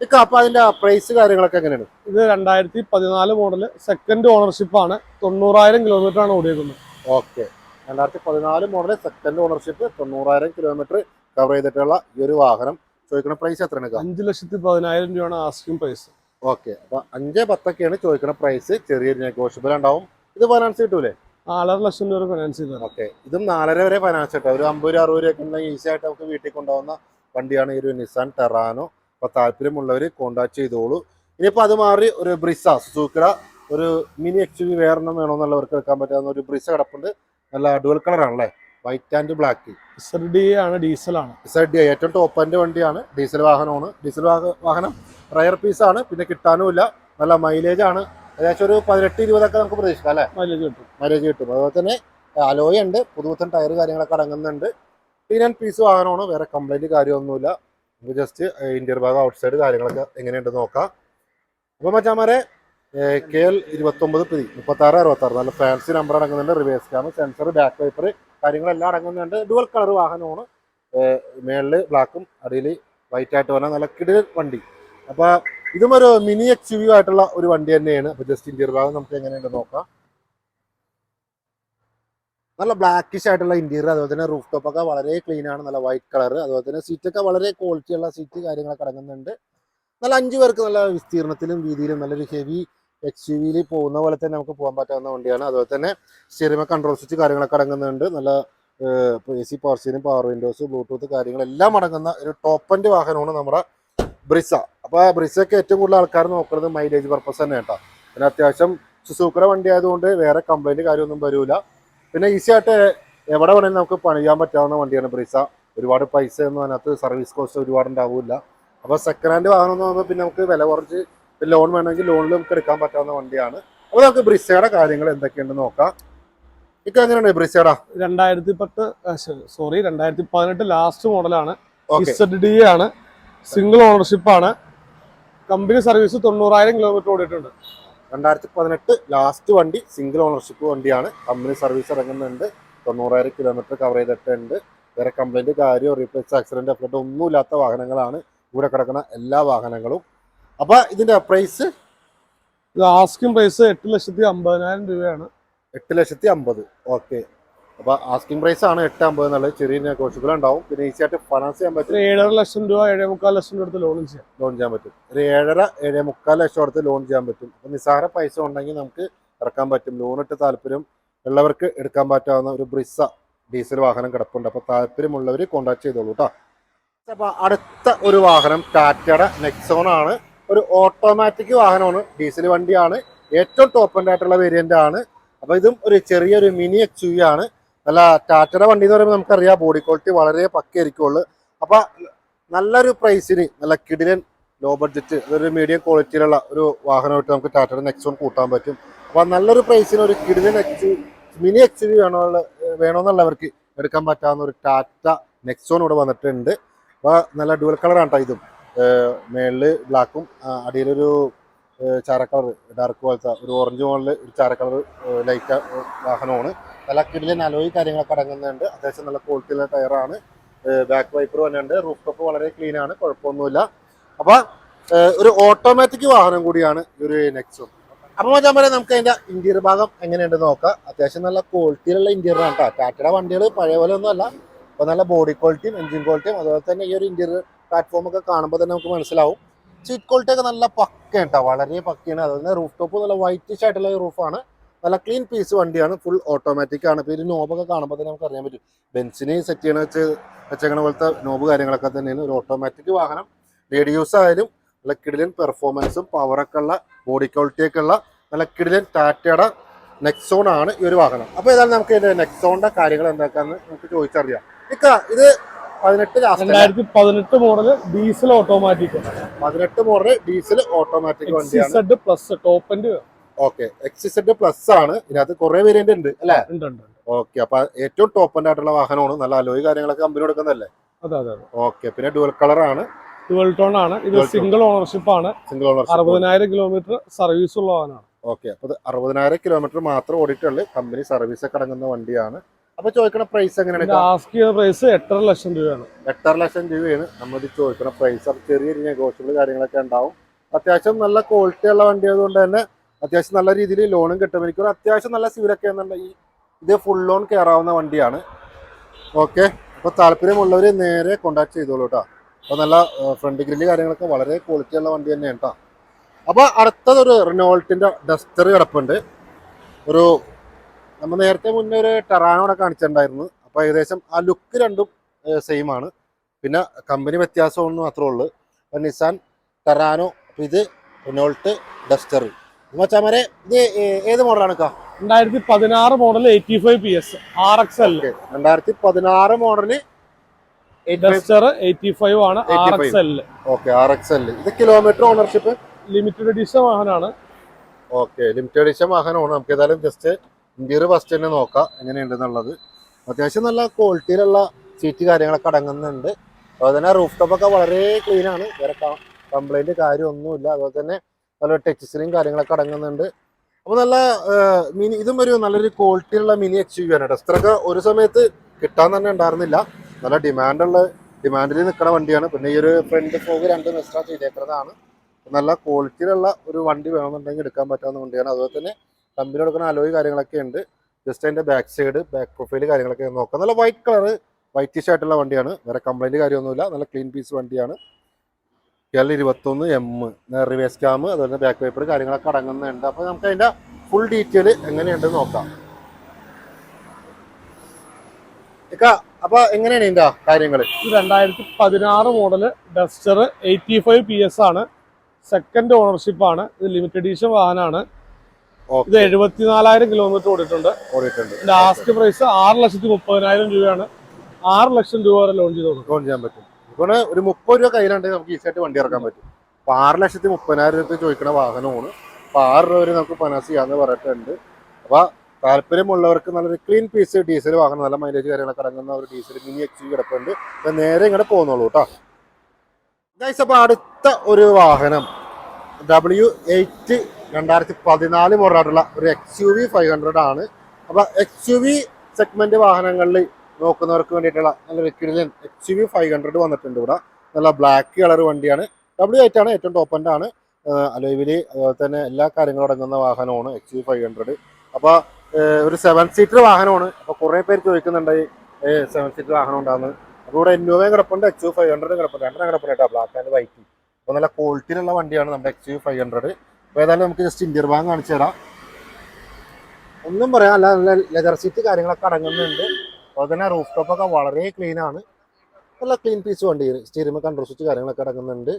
ഇക്ക അപ്പം അതിന്റെ പ്രൈസ് കാര്യങ്ങളൊക്കെ എങ്ങനെയാണ്?
ഇത് രണ്ടായിരത്തി പതിനാല് മോഡൽ സെക്കൻഡ് ഓണർഷിപ്പാണ് ആണ്. തൊണ്ണൂറായിരം കിലോമീറ്റർ ആണ് ഓടിയേക്കുന്നത്.
ഓക്കെ രണ്ടായിരത്തി പതിനാല് മോഡൽ സെക്കൻഡ് ഓണർഷിപ്പ് തൊണ്ണൂറായിരം കിലോമീറ്റർ കവർ ചെയ്തിട്ടുള്ള ഈ ഒരു വാഹനം. ചോദിക്കുന്ന പ്രൈസ് എത്രയാണ്
അഞ്ച് ലക്ഷത്തി പതിനായിരം രൂപയാണ് ആസ്കിംഗ് പ്രൈസ്
ഓക്കെ അപ്പൊ അഞ്ച് പത്തൊക്കെയാണ് ചോദിക്കുന്ന പ്രൈസ് ചെറിയൊരു നെഗോഷ്യബിൾ ഉണ്ടാവും. ഇത് ഫൈനാൻസ് കിട്ടൂലേ?
നാലര ലക്ഷം രൂപ ഫൈനാൻസ് ചെയ്തു
ഓക്കെ ഇതും നാലര വരെ ഫൈനാൻസ് കിട്ടും. ഒരു അമ്പത് രൂപ അറുപത് രൂപ ഉണ്ടെങ്കിൽ ഈസി ആയിട്ട് നമുക്ക് വീട്ടിൽ കൊണ്ടുപോകുന്ന വണ്ടിയാണ് ഈ ഒരു നിസാൻ ടെറാനോ അപ്പൊ താല്പര്യമുള്ളവർ കോണ്ടാക്ട് ചെയ്തോളൂ. ഇനിയിപ്പോൾ അത് മാറി ഒരു ബ്രിസ സുസൂക്കിട ഒരു മിനി എക്സ് വി വേറെണ്ണം വേണമെന്നുള്ളവർക്ക് എടുക്കാൻ പറ്റാവുന്ന ഒരു ബ്രിസ കിടപ്പുണ്ട്. നല്ല dual കളറാണല്ലേ white and black
L D ആണ് ഡീസലാണ്
ഡി ഏറ്റവും ടോപ്പ് വണ്ടിയാണ്. ഡീസൽ വാഹനമാണ്. ഡീസൽ വാഹ- വാഹനം റയർ പീസ് ആണ്. പിന്നെ കിട്ടാനുമില്ല. നല്ല മൈലേജ് ആണ്. ഏകദേശം ഒരു പതിനെട്ട് ഇരുപതൊക്കെ നമുക്ക് പ്രതീക്ഷിക്കാം അല്ലേ?
മൈലേജ് കിട്ടും.
മൈലേജ് കിട്ടും. അതുപോലെ തന്നെ അലോയ ഉണ്ട്. പുതുപുത്തൻ ടയർ കാര്യങ്ങളൊക്കെ അടങ്ങുന്നുണ്ട്. ക്ലീൻ ആൻഡ് പീസ് വാഹനമാണ്. വേറെ കംപ്ലൈന്റ് കാര്യമൊന്നുമില്ല. നമുക്ക് ജസ്റ്റ് ഇന്റർ ഭാഗം ഔട്ട് സൈഡ് കാര്യങ്ങളൊക്കെ എങ്ങനെയുണ്ട് നോക്കാം. അപ്പോൾ മച്ചാമാരെ കെ എൽ ഇരുപത്തൊമ്പത് പി മുപ്പത്താറ് അറുപത്താറ്. നല്ല fancy number അടങ്ങുന്നുണ്ട്. Reverse camera sensor back wiper കാര്യങ്ങളെല്ലാം അടങ്ങുന്നുണ്ട്. ഡുവൽ കളർ വാഹനമാണ്. മേളിൽ ബ്ലാക്കും അടിയിൽ വൈറ്റ് ആയിട്ട് വന്ന നല്ല കിടിലൻ വണ്ടി. അപ്പോൾ ഇതും ഒരു മിനി എക്സ് യു ആയിട്ടുള്ള ഒരു വണ്ടി തന്നെയാണ്. അപ്പോൾ ജസ്റ്റ് ഇന്ത്യർ ഭാഗം നമുക്ക് എങ്ങനെയുണ്ട് നോക്കാം. നല്ല ബ്ലാക്കിഷ് ആയിട്ടുള്ള ഇന്റീരിയർ അതുപോലെ തന്നെ റൂഫ് ടോപ്പ് ഒക്കെ വളരെ ക്ലീൻ ആണ്. നല്ല വൈറ്റ് കളർ അതുപോലെ തന്നെ സീറ്റൊക്കെ വളരെ ക്വാളിറ്റി ഉള്ള സീറ്റ് കാര്യങ്ങളൊക്കെ അടങ്ങുന്നുണ്ട്. നല്ല അഞ്ച് പേർക്ക് നല്ല വിസ്തീർണത്തിലും വീതിയിലും നല്ലൊരു ഹെവി എക്സ് യു വിയിൽ പോകുന്ന പോലെ തന്നെ നമുക്ക് പോകാൻ പറ്റാവുന്ന വണ്ടിയാണ്. അതുപോലെ തന്നെ സ്റ്റിയറിംഗ് കൺട്രോൾ സ്വിച്ച് കാര്യങ്ങളൊക്കെ അടങ്ങുന്നുണ്ട്. നല്ല എ സി പവർ സീനും പവർ വിൻഡോസ് ബ്ലൂടൂത്ത് കാര്യങ്ങളെല്ലാം അടങ്ങുന്ന ഒരു ടോപ്പ് എൻഡ് വാഹനമാണ് നമ്മുടെ ബ്രിസ. അപ്പോൾ ബ്രിസയ്ക്ക് ഏറ്റവും കൂടുതൽ ആൾക്കാർ നോക്കുന്നത് മൈലേജ് പർപ്പസ് തന്നെ കേട്ടോ. പിന്നെ അത്യാവശ്യം സുസൂക്കറ വണ്ടി ആയതുകൊണ്ട് വേറെ കംപ്ലൈന്റ് കാര്യമൊന്നും വരില്ല പിന്നെ ഈസി ആയിട്ട് എവിടെ വേണമെങ്കിലും നമുക്ക് പണിയാൻ പറ്റാവുന്ന വണ്ടിയാണ് ബ്രിസ. ഒരുപാട് പൈസ ഒന്നും അതിനകത്ത് സർവീസ് കോസ്റ്റ് ഒരുപാട് ഉണ്ടാവില്ല. അപ്പോൾ സെക്കൻഡ് ഹാൻഡ് വാഹനം എന്ന് പറയുമ്പോൾ പിന്നെ നമുക്ക് വില കുറച്ച് ലോൺ വേണമെങ്കിൽ ലോണിൽ നമുക്ക് എടുക്കാൻ പറ്റാവുന്ന വണ്ടിയാണ്. അപ്പോൾ നമുക്ക് ബ്രിസയുടെ കാര്യങ്ങൾ എന്തൊക്കെയുണ്ടെന്ന് നോക്കാം. ഇക്ക എങ്ങനെയാണ് ബ്രിസയുടെ
രണ്ടായിരത്തി പത്ത് സോറി രണ്ടായിരത്തി പതിനെട്ട് ലാസ്റ്റ് മോഡലാണ് ഡി ആണ്. സിംഗിൾ ഓണർഷിപ്പ് ആണ്. കമ്പനി സർവീസ് തൊണ്ണൂറായിരം കിലോമീറ്റർ ഓടിയിട്ടുണ്ട്.
രണ്ടായിരത്തി പതിനെട്ട് ലാസ്റ്റ് വണ്ടി സിംഗിൾ ഓണർഷിപ്പ് വണ്ടിയാണ്. കമ്പനി സർവീസ് ഇറങ്ങുന്നുണ്ട്. തൊണ്ണൂറായിരം കിലോമീറ്റർ കവർ ചെയ്തിട്ടുണ്ട്. വേറെ കംപ്ലൈന്റ് കാര്യമോ റീപ്ലേസ് ആക്സിഡന്റ് ഒന്നും ഇല്ലാത്ത വാഹനങ്ങളാണ്. ഇവിടെ കിടക്കുന്ന എല്ലാ വാഹനങ്ങളും. അപ്പൊ ഇതിന്റെ പ്രൈസ്
ഇത് ആസ്കിംഗ് പ്രൈസ് എട്ട് ലക്ഷത്തി അമ്പതിനായിരം രൂപയാണ്.
എട്ട് ലക്ഷത്തി അമ്പത്. ഓക്കെ അപ്പൊ ആസ്കിംഗ് പ്രൈസ് ആണ് എട്ട് അമ്പത് എന്നുള്ളത്. ചെറിയ നെഗോഷ്യബിൾ ഉണ്ടാവും. പിന്നെ ഈസി ആയിട്ട് ഫൈനാൻസ് ചെയ്യാൻ പറ്റും.
ഏഴര ലക്ഷം രൂപ ഏഴേ മുക്കാൽ ലക്ഷം രൂപ എടുത്ത് ലോണും ചെയ്യാം.
ലോൺ ചെയ്യാൻ പറ്റും. ഒരു ഏഴര ഏഴേ മുക്കാൽ ലക്ഷം എടുത്ത് ലോൺ ചെയ്യാൻ പറ്റും. അപ്പൊ നിസ്സാര പൈസ ഉണ്ടെങ്കിൽ നമുക്ക് ഇറക്കാൻ പറ്റും. ലോൺ ഇട്ട് താല്പര്യം ഉള്ളവർക്ക് എടുക്കാൻ പറ്റാവുന്ന ഒരു ബ്രിസ ഡീസൽ വാഹനം കിടപ്പുണ്ട്. അപ്പൊ താല്പര്യമുള്ളവർ കോൺടാക്ട് ചെയ്തോളൂ കേട്ടോ അപ്പൊ അടുത്ത ഒരു വാഹനം ടാറ്റയുടെ നെക്സോൺ ആണ്. ഒരു ഓട്ടോമാറ്റിക് വാഹനമാണ്. ഡീസൽ വണ്ടിയാണ്. ഏറ്റവും ടോപ്പ് എൻഡ് ആയിട്ടുള്ള വേരിയന്റ് ആണ്. അപ്പൊ ഇതും ഒരു ചെറിയൊരു മിനി എച്ച് യു ആണ്. നല്ല ടാറ്റയുടെ വണ്ടി എന്ന് പറയുമ്പോൾ നമുക്കറിയാം ബോഡി ക്വാളിറ്റി വളരെ പക്കയായിരിക്കുള്ളൂ. അപ്പൊ നല്ലൊരു പ്രൈസിന് നല്ല കിടിലൻ ലോ ബഡ്ജറ്റ് അതൊരു മീഡിയം ക്വാളിറ്റിയിലുള്ള ഒരു വാഹനമായിട്ട് നമുക്ക് ടാറ്റയുടെ നെക്സോൺ കൂട്ടാൻ പറ്റും. അപ്പൊ നല്ലൊരു പ്രൈസിന് ഒരു കിടിലൻ എക്സ് മിനി എക്സ് യു വേണമെന്നുള്ള വേണമെന്നുള്ളവർക്ക് എടുക്കാൻ പറ്റാവുന്ന ഒരു ടാറ്റ നെക്സോൺ ഇവിടെ വന്നിട്ടുണ്ട്. അപ്പോൾ നല്ല ഡുവൽ കളറാണ് കേട്ടോ ഇതും. മേളിൽ ബ്ലാക്കും അടിയിലൊരു ചാര കളർ ഡാർക്ക് പോലത്തെ ഒരു ഓറഞ്ച് മോളിൽ ഒരു ചാര കളർ ലൈറ്റ് വാഹനമാണ്. നല്ല കിടിലെ നലോയി കാര്യങ്ങളൊക്കെ അടങ്ങുന്നുണ്ട്. അത്യാവശ്യം നല്ല ക്വാളിറ്റിയുള്ള ടയറാണ്. ബാക്ക് വൈപ്പർ വന്നിട്ടുണ്ട്. റൂഫ് ടോപ്പ് വളരെ ക്ലീൻ ആണ്. കുഴപ്പമൊന്നുമില്ല. അപ്പൊ ഒരു ഓട്ടോമാറ്റിക് വാഹനം കൂടിയാണ് ഈ ഒരു നെക്സും അപ്പൊ മച്ചാൻ പറയാം നമുക്ക് അതിന്റെ ഇന്റീരിയർ ഭാഗം എങ്ങനെയുണ്ട് നോക്കാം. അത്യാവശ്യം നല്ല ക്വാളിറ്റിയിലുള്ള ഇന്റീരിയർ ആണ് കേട്ടോ ടാറ്റയുടെ വണ്ടികൾ പഴയ പോലെ ഒന്നും അല്ല അപ്പൊ നല്ല ബോഡി ക്വാളിറ്റിയും എഞ്ചിൻ ക്വാളിറ്റിയും അതുപോലെ തന്നെ ഈ ഒരു ഇന്റീരിയർ പ്ലാറ്റ്ഫോം ഒക്കെ കാണുമ്പോൾ തന്നെ നമുക്ക് മനസ്സിലാവും. സീറ്റ് ക്വാളിറ്റി ഒക്കെ നല്ല പക്കയാണ് വളരെ പക്കയാണ്. അതുപോലെ റൂഫ് ടോപ്പ് നല്ല വൈറ്റിഷ് ആയിട്ടുള്ള റൂഫാണ് നല്ല ക്ലീൻ പീസ് വണ്ടിയാണ്. ഫുൾ ഓട്ടോമാറ്റിക് ആണ്. ഇപ്പോൾ ഒരു നോബൊക്കെ കാണുമ്പോൾ തന്നെ നമുക്ക് അറിയാൻ പറ്റും. ബെൻസിന് സെറ്റ് ചെയ്യണ വെച്ച് വെച്ചേക്കണ പോലത്തെ നോബ് കാര്യങ്ങളൊക്കെ തന്നെയാണ്. ഒരു ഓട്ടോമാറ്റിക് വാഹനം. റേഡിയോസ് ആയാലും നല്ല കിടിലൻ പെർഫോമൻസും പവറൊക്കെ ഉള്ള ബോഡി ക്വാളിറ്റിയൊക്കെ ഉള്ള നല്ല കിടിലൻ ടാറ്റയുടെ നെക്സോൺ ആണ് ഈ ഒരു വാഹനം. അപ്പോൾ ഏതായാലും നമുക്ക് ഇതിന്റെ നെക്സോണിന്റെ കാര്യങ്ങൾ എന്താക്കാന്ന് നമുക്ക് ചോദിച്ചറിയാം. ഇക്ക ഇത് പതിനെട്ട്
രണ്ടായിരത്തി പതിനെട്ട് മോഡൽ ഡീസൽ ഓട്ടോമാറ്റിക്
പതിനെട്ട് മോഡൽ ഡീസൽ ഓട്ടോമാറ്റിക് വണ്ടിയാണ്.
Plus top end
okay XZ plus ആണ്. ഇതിനകത്ത് കുറെ വേരിയന്റ് ഉണ്ട് അല്ലേ. ഓക്കെ അപ്പൊ ഏറ്റവും ടോപ്പ് എൻഡ് ആയിട്ടുള്ള വാഹനമാണ്. നല്ല അലോയി കാര്യങ്ങളൊക്കെ കമ്പനി കൊടുക്കുന്നതല്ലേ?
അതെ അതെ
ഓക്കെ പിന്നെ ഡുവൽ കളർ ആണ്.
ഡുവൽ ടോൺ ആണ്. ഇത് സിംഗിൾ ഓണർഷിപ്പ് ആണ്.
സിംഗിൾ ഓണർഷിപ്പ്
അറുപതിനായിരം കിലോമീറ്റർ സർവീസ് ഉള്ള വാഹനമാണ്.
ഓക്കെ അപ്പൊ അറുപതിനായിരം കിലോമീറ്റർ മാത്രം ഓടിയിട്ടുള്ളൂ കമ്പനി സർവീസ് ഒക്കെ അടങ്ങുന്ന വണ്ടിയാണ്. അപ്പൊ ചോദിക്കണ പ്രൈസ് എങ്ങനെയാണ്
ആസ്ക് ചെയ്യുന്ന പ്രൈസ് എട്ടര ലക്ഷം രൂപയാണ്.
എട്ടര ലക്ഷം രൂപയാണ്. നമ്മൾ ചോദിക്കണ പ്രൈസ് ചെറിയ നെഗോഷ്യബിൾ കാര്യങ്ങളൊക്കെ ഉണ്ടാവും. അത്യാവശ്യം നല്ല ക്വാളിറ്റി ഉള്ള വണ്ടി ആയതുകൊണ്ട് തന്നെ അത്യാവശ്യം നല്ല രീതിയിൽ ലോണും കിട്ടും. എനിക്കൊരു അത്യാവശ്യം നല്ല സിവിലൊക്കെ എന്നുണ്ടെങ്കിൽ ഇത് ഫുൾ ലോൺ കയറാവുന്ന വണ്ടിയാണ്. ഓക്കെ അപ്പോൾ താല്പര്യമുള്ളവർ നേരെ കോണ്ടാക്ട് ചെയ്തോളൂ കേട്ടോ അപ്പോൾ നല്ല ഫ്രണ്ട് ഗ്രില്ല് കാര്യങ്ങളൊക്കെ വളരെ ക്വാളിറ്റി ഉള്ള വണ്ടി തന്നെയാണ് കേട്ടോ അപ്പോൾ അടുത്തതൊരു റിനോൾട്ടിന്റെ ഡസ്റ്റർ കിടപ്പുണ്ട്. ഒരു നമ്മൾ നേരത്തെ മുന്നേ ഒരു ടെറാനോടെ കാണിച്ചിട്ടുണ്ടായിരുന്നു. അപ്പോൾ ഏകദേശം ആ ലുക്ക് രണ്ടും സെയിം ആണ്. പിന്നെ കമ്പനി വ്യത്യാസമൊന്നും മാത്രമേ ഉള്ളൂ. അപ്പോൾ നിസാൻ ടെറാനോ ഇത് റിനോൾട്ട് ഡസ്റ്റർ മച്ചാമാരെ ഇത് ഏത് മോഡലാണ് കാ?
രണ്ടായിരത്തി പതിനാറ് model eighty five P S R X L
രണ്ടായിരത്തി പതിനാറ് മോഡൽ
ഡസ്റ്റർ എയ്റ്റി ഫൈവ് ആണ് R X L
okay R X L ഇത് കിലോമീറ്റർ ഓണർഷിപ്പ്
ലിമിറ്റഡ് എഡിഷൻ വാഹനമാണ്.
ഓക്കെ ലിമിറ്റഡ് എഡിഷൻ വാഹനമാണ്. നമുക്ക് ഏതായാലും ജസ്റ്റ് ഇന്റീരിയർ ഫസ്റ്റ് തന്നെ നോക്കാം എങ്ങനെയുണ്ടെന്നുള്ളത്. അത്യാവശ്യം നല്ല ക്വാളിറ്റിയിലുള്ള സീറ്റ് കാര്യങ്ങളൊക്കെ അടങ്ങുന്നുണ്ട്. അതുപോലെ തന്നെ റൂഫ് ടോപ്പൊക്കെ വളരെ ക്ലീൻ ആണ്. വേറെ കംപ്ലൈന്റ് കാര്യമൊന്നുമില്ല. അതുപോലെ തന്നെ നല്ല ടച്ച് കാര്യങ്ങളൊക്കെ അടങ്ങുന്നുണ്ട്. അപ്പോൾ നല്ല മിനി ഇതും ഒരു നല്ലൊരു ക്വാളിറ്റിയുള്ള മിനി എക്സ് യു ആണ്. ഡസ്റ്ററൊക്കെ ഒരു സമയത്ത് കിട്ടാൻ തന്നെ ഉണ്ടായിരുന്നില്ല. നല്ല ഡിമാൻഡുള്ള ഡിമാൻഡിൽ നിൽക്കുന്ന വണ്ടിയാണ്. പിന്നെ ഈ ഒരു ഫ്രണ്ട് ഫോഗ് രണ്ട് മെസ്റ്റാ ചെയ്തേക്കുന്നതാണ്. നല്ല ക്വാളിറ്റിയിലുള്ള ഒരു വണ്ടി വേണമെന്നുണ്ടെങ്കിൽ എടുക്കാൻ പറ്റാവുന്ന വണ്ടിയാണ്. അതുപോലെ തന്നെ കമ്പനി കൊടുക്കുന്ന അലോയ് കാര്യങ്ങളൊക്കെ ഉണ്ട്. ജസ്റ്റ് അതിന്റെ ബാക്ക് സൈഡ് ബാക്ക് പ്രൊഫൈൽ കാര്യങ്ങളൊക്കെ നോക്കാം. നല്ല വൈറ്റ് കളർ വൈറ്റിഷ് ആയിട്ടുള്ള വണ്ടിയാണ്. വേറെ കംപ്ലൈന്റ് കാര്യമൊന്നുമില്ല. നല്ല ക്ലീൻ പീസ് വണ്ടിയാണ്. കേരള ഇരുപത്തൊന്ന് എം റിവേഴ്സ് ക്യാം അതുപോലെ ബാക്ക് പേപ്പർ കാര്യങ്ങളൊക്കെ അടങ്ങുന്നുണ്ട്. അപ്പോൾ നമുക്ക് അതിന്റെ ഫുൾ ഡീറ്റെയിൽ എങ്ങനെയുണ്ട് നോക്കാം. അപ്പൊ എങ്ങനെയാണ് ഇതിന്റെ കാര്യങ്ങൾ
രണ്ടായിരത്തി പതിനാറ് model Duster eighty five P S ആണ്. സെക്കൻഡ് ഓണർഷിപ്പ് ആണ്. ഇത് ലിമിറ്റഡ് എഡീഷൻ വാഹനമാണ്. ഇത് എഴുപത്തിനാലായിരം കിലോമീറ്റർ ഓടിയിട്ടുണ്ട്.
ഓടിയിട്ടുണ്ട്.
ഇതിന്റെ ആസ്ക് പ്രൈസ് ആറ് ലക്ഷത്തി മുപ്പതിനായിരം രൂപയാണ്. ആറ് ലക്ഷം രൂപ വരെ ലോൺ ചെയ്ത്
ലോൺ ചെയ്യാൻ പറ്റും. ഇപ്പോൾ ഒരു മുപ്പത് രൂപ കയ്യിലുണ്ടെങ്കിൽ നമുക്ക് ഈസി ആയിട്ട് വണ്ടി ഇറക്കാൻ പറ്റും. അപ്പൊ ആറ് ലക്ഷത്തി മുപ്പതിനായിരം രൂപ ചോദിക്കുന്ന വാഹനമാണ്. അപ്പൊ ആറ് രൂപ വരെ നമുക്ക് ഫൈനാൻസ് ചെയ്യാന്ന് പറഞ്ഞിട്ടുണ്ട്. അപ്പൊ താല്പര്യമുള്ളവർക്ക് നല്ലൊരു ക്ലീൻ പീസ് ഡീസൽ വാഹനം നല്ല മൈലേജ് കാര്യങ്ങളൊക്കെ അടങ്ങുന്ന ഒരു ഡീസൽ മിനി എക്സ് കിടപ്പുണ്ട്. അപ്പൊ നേരെ ഇങ്ങോട്ട് പോകുന്നുള്ളൂ കേട്ടോ. ഗൈസ് അപ്പൊ അടുത്ത ഒരു വാഹനം. ഡബ്ല്യു എയ്റ്റ് രണ്ടായിരത്തി പതിനാല് മോഡലായിട്ടുള്ള ഒരു X U V five hundred ആണ് അപ്പൊ എക്സ് യു വി സെഗ്മെന്റ് വാഹനങ്ങളിൽ നോക്കുന്നവർക്ക് വേണ്ടിയിട്ടുള്ള നല്ല കിടിലൻ X U V five hundred വന്നിട്ടുണ്ട് ഇവിടെ. നല്ല ബ്ലാക്ക് കളർ വണ്ടിയാണ്. ഡബ്ല്യു ആണ് ഏറ്റവും ടോപ്പ് എൻഡ് ആണ്. അലോയിലി അതുപോലെ തന്നെ എല്ലാ കാര്യങ്ങളും അടങ്ങുന്ന വാഹനമാണ് എക്സ് യു ഫൈവ് ഹൺഡ്രഡ്. അപ്പോൾ ഒരു സെവൻ സീറ്റർ വാഹനമാണ്. അപ്പോൾ കുറേ പേര് ചോദിക്കുന്നുണ്ട് സെവൻ സീറ്റർ വാഹനം ഉണ്ടാകുന്നത് അപ്പോൾ ഇവിടെ ഇന്നോവയും കിടപ്പുണ്ട് എക്സ് യു ഫൈവ് ഹൺഡ്രഡ് കിടപ്പുണ്ട്. രണ്ടെണ്ണം കിടപ്പുണ്ട് കേട്ടോ ബ്ലാക്ക് ആൻഡ് വൈറ്റ് അപ്പോൾ നല്ല ക്വാളിറ്റിയിലുള്ള വണ്ടിയാണ് നമ്മുടെ എക്സ് യു ഫൈവ് ഹൺഡ്രഡ്. ഏതായാലും നമുക്ക് ജസ്റ്റ് ഇന്ത്യർ ഭാഗം കാണിച്ചു തരാം. ഒന്നും പറയാം അല്ല നല്ല ലെതർ സീറ്റ് കാര്യങ്ങളൊക്കെ അടങ്ങുന്നുണ്ട്. അതുപോലെ തന്നെ റൂഫ് ടോപ്പൊക്കെ വളരെ ക്ലീൻ ആണ്. നല്ല ക്ലീൻ പീസ് വണ്ടി സ്റ്റീരിമ കൺട്രോൾ സ്വിച്ച് കാര്യങ്ങളൊക്കെ അടങ്ങുന്നുണ്ട്.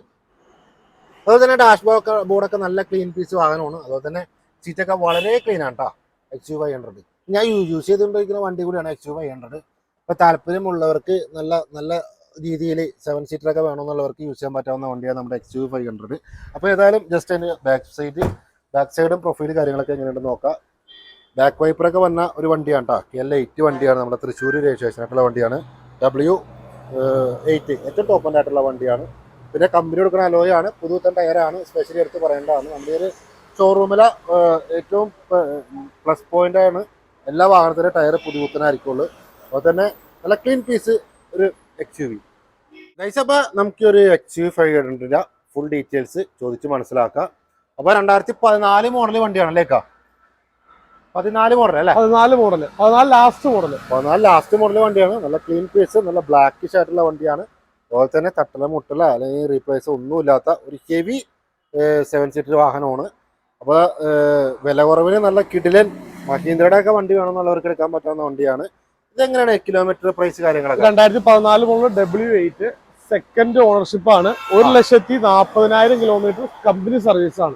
അതുപോലെ തന്നെ ഡാഷ് ബോർഡൊക്കെ ബോർഡൊക്കെ നല്ല ക്ലീൻ പീസ് വാഹനമാണ്. അതുപോലെ തന്നെ സീറ്റൊക്കെ വളരെ ക്ലീൻ ആണ് കേട്ടോ എക്സ് യു ഫൈവ് ഹൺഡ്രഡ് ഞാൻ യൂസ് ചെയ്തുകൊണ്ടിരിക്കുന്ന വണ്ടി കൂടിയാണ് എക്സ് യു ഫൈവ് ഹൺഡ്രഡ് അപ്പോൾ താല്പര്യമുള്ളവർക്ക് നല്ല നല്ല രീതിയിൽ സെവൻ സീറ്ററൊക്കെ വേണമെന്നുള്ളവർക്ക് യൂസ് ചെയ്യാൻ പറ്റാവുന്ന വണ്ടിയാണ് നമ്മുടെ എക്സ് യു ഫൈവ് ഹൺഡ്രഡ് അപ്പോൾ ഏതായാലും ജസ്റ്റ് അതിന് ബാക്ക് സൈഡ് ബാക്ക് സൈഡും പ്രൊഫൈൽ കാര്യങ്ങളൊക്കെ എങ്ങനെയുണ്ടെന്ന് നോക്കാം. ബാക്ക് വൈപ്പറൊക്കെ വന്ന ഒരു വണ്ടിയാണ് കേട്ടോ എൽ എയ്റ്റ് വണ്ടിയാണ് നമ്മുടെ തൃശ്ശൂർ രജിസ്ട്രേഷൻ ആയിട്ടുള്ള വണ്ടിയാണ് ഡബ്ല്യു എയ്റ്റ് ഏറ്റവും ടോപ്പൻ ആയിട്ടുള്ള വണ്ടിയാണ്. പിന്നെ കമ്പനി കൊടുക്കുന്ന അലോയാണ് പുതുത്തൻ ടയറാണ് സ്പെഷ്യലി എടുത്ത് പറയേണ്ടതാണ്. നമ്മുടെ ഒരു ഷോറൂമിലെ ഏറ്റവും പ്ലസ് പോയിന്റ് ആണ്. എല്ലാ വാഹനത്തിന്റെ ടയർ പുതുത്തനായിരിക്കുള്ളൂ അതുപോലെ തന്നെ നല്ല ക്ലീൻ പീസ് ഒരു എക്സ് യു വി അപ്പോൾ നമുക്ക് ഒരു X U five hundred full details ചോദിച്ച് മനസ്സിലാക്കാം. അപ്പോൾ രണ്ടായിരത്തി പതിനാല് മോഡൽ വണ്ടിയാണ് അല്ലേക്കാ പതിനാല് മോഡൽ അല്ലേ?
പതിനാല് മോഡൽ പതിനാല് ലാസ്റ്റ് മോഡൽ
പതിനാല് ലാസ്റ്റ് മോഡൽ വണ്ടിയാണ്. നല്ല ക്ലീൻ പീസ് നല്ല ബ്ലാക്കിഷ് ആയിട്ടുള്ള വണ്ടിയാണ്. അതുപോലെ തന്നെ തട്ടല മുട്ടല അല്ലെങ്കിൽ റീപ്ലേസ് ഒന്നുമില്ലാത്ത ഒരു ഹെവി സെവൻ സീറ്റർ വാഹനമാണ്. അപ്പോൾ വില കുറവിന് നല്ല കിടിലൻ മഹീന്ദ്രയുടെ ഒക്കെ വണ്ടി വേണമെന്നുള്ളവർക്ക് എടുക്കാൻ പറ്റാവുന്ന വണ്ടിയാണ്. ഇതെങ്ങനെയാണ് കിലോമീറ്റർ പ്രൈസ് കാര്യങ്ങളൊക്കെ?
രണ്ടായിരത്തി പതിനാല് model W eight second ownership ആണ്. ഒരു ലക്ഷത്തി നാൽപ്പതിനായിരം കിലോമീറ്റർ കമ്പനി സർവീസ് ആണ്.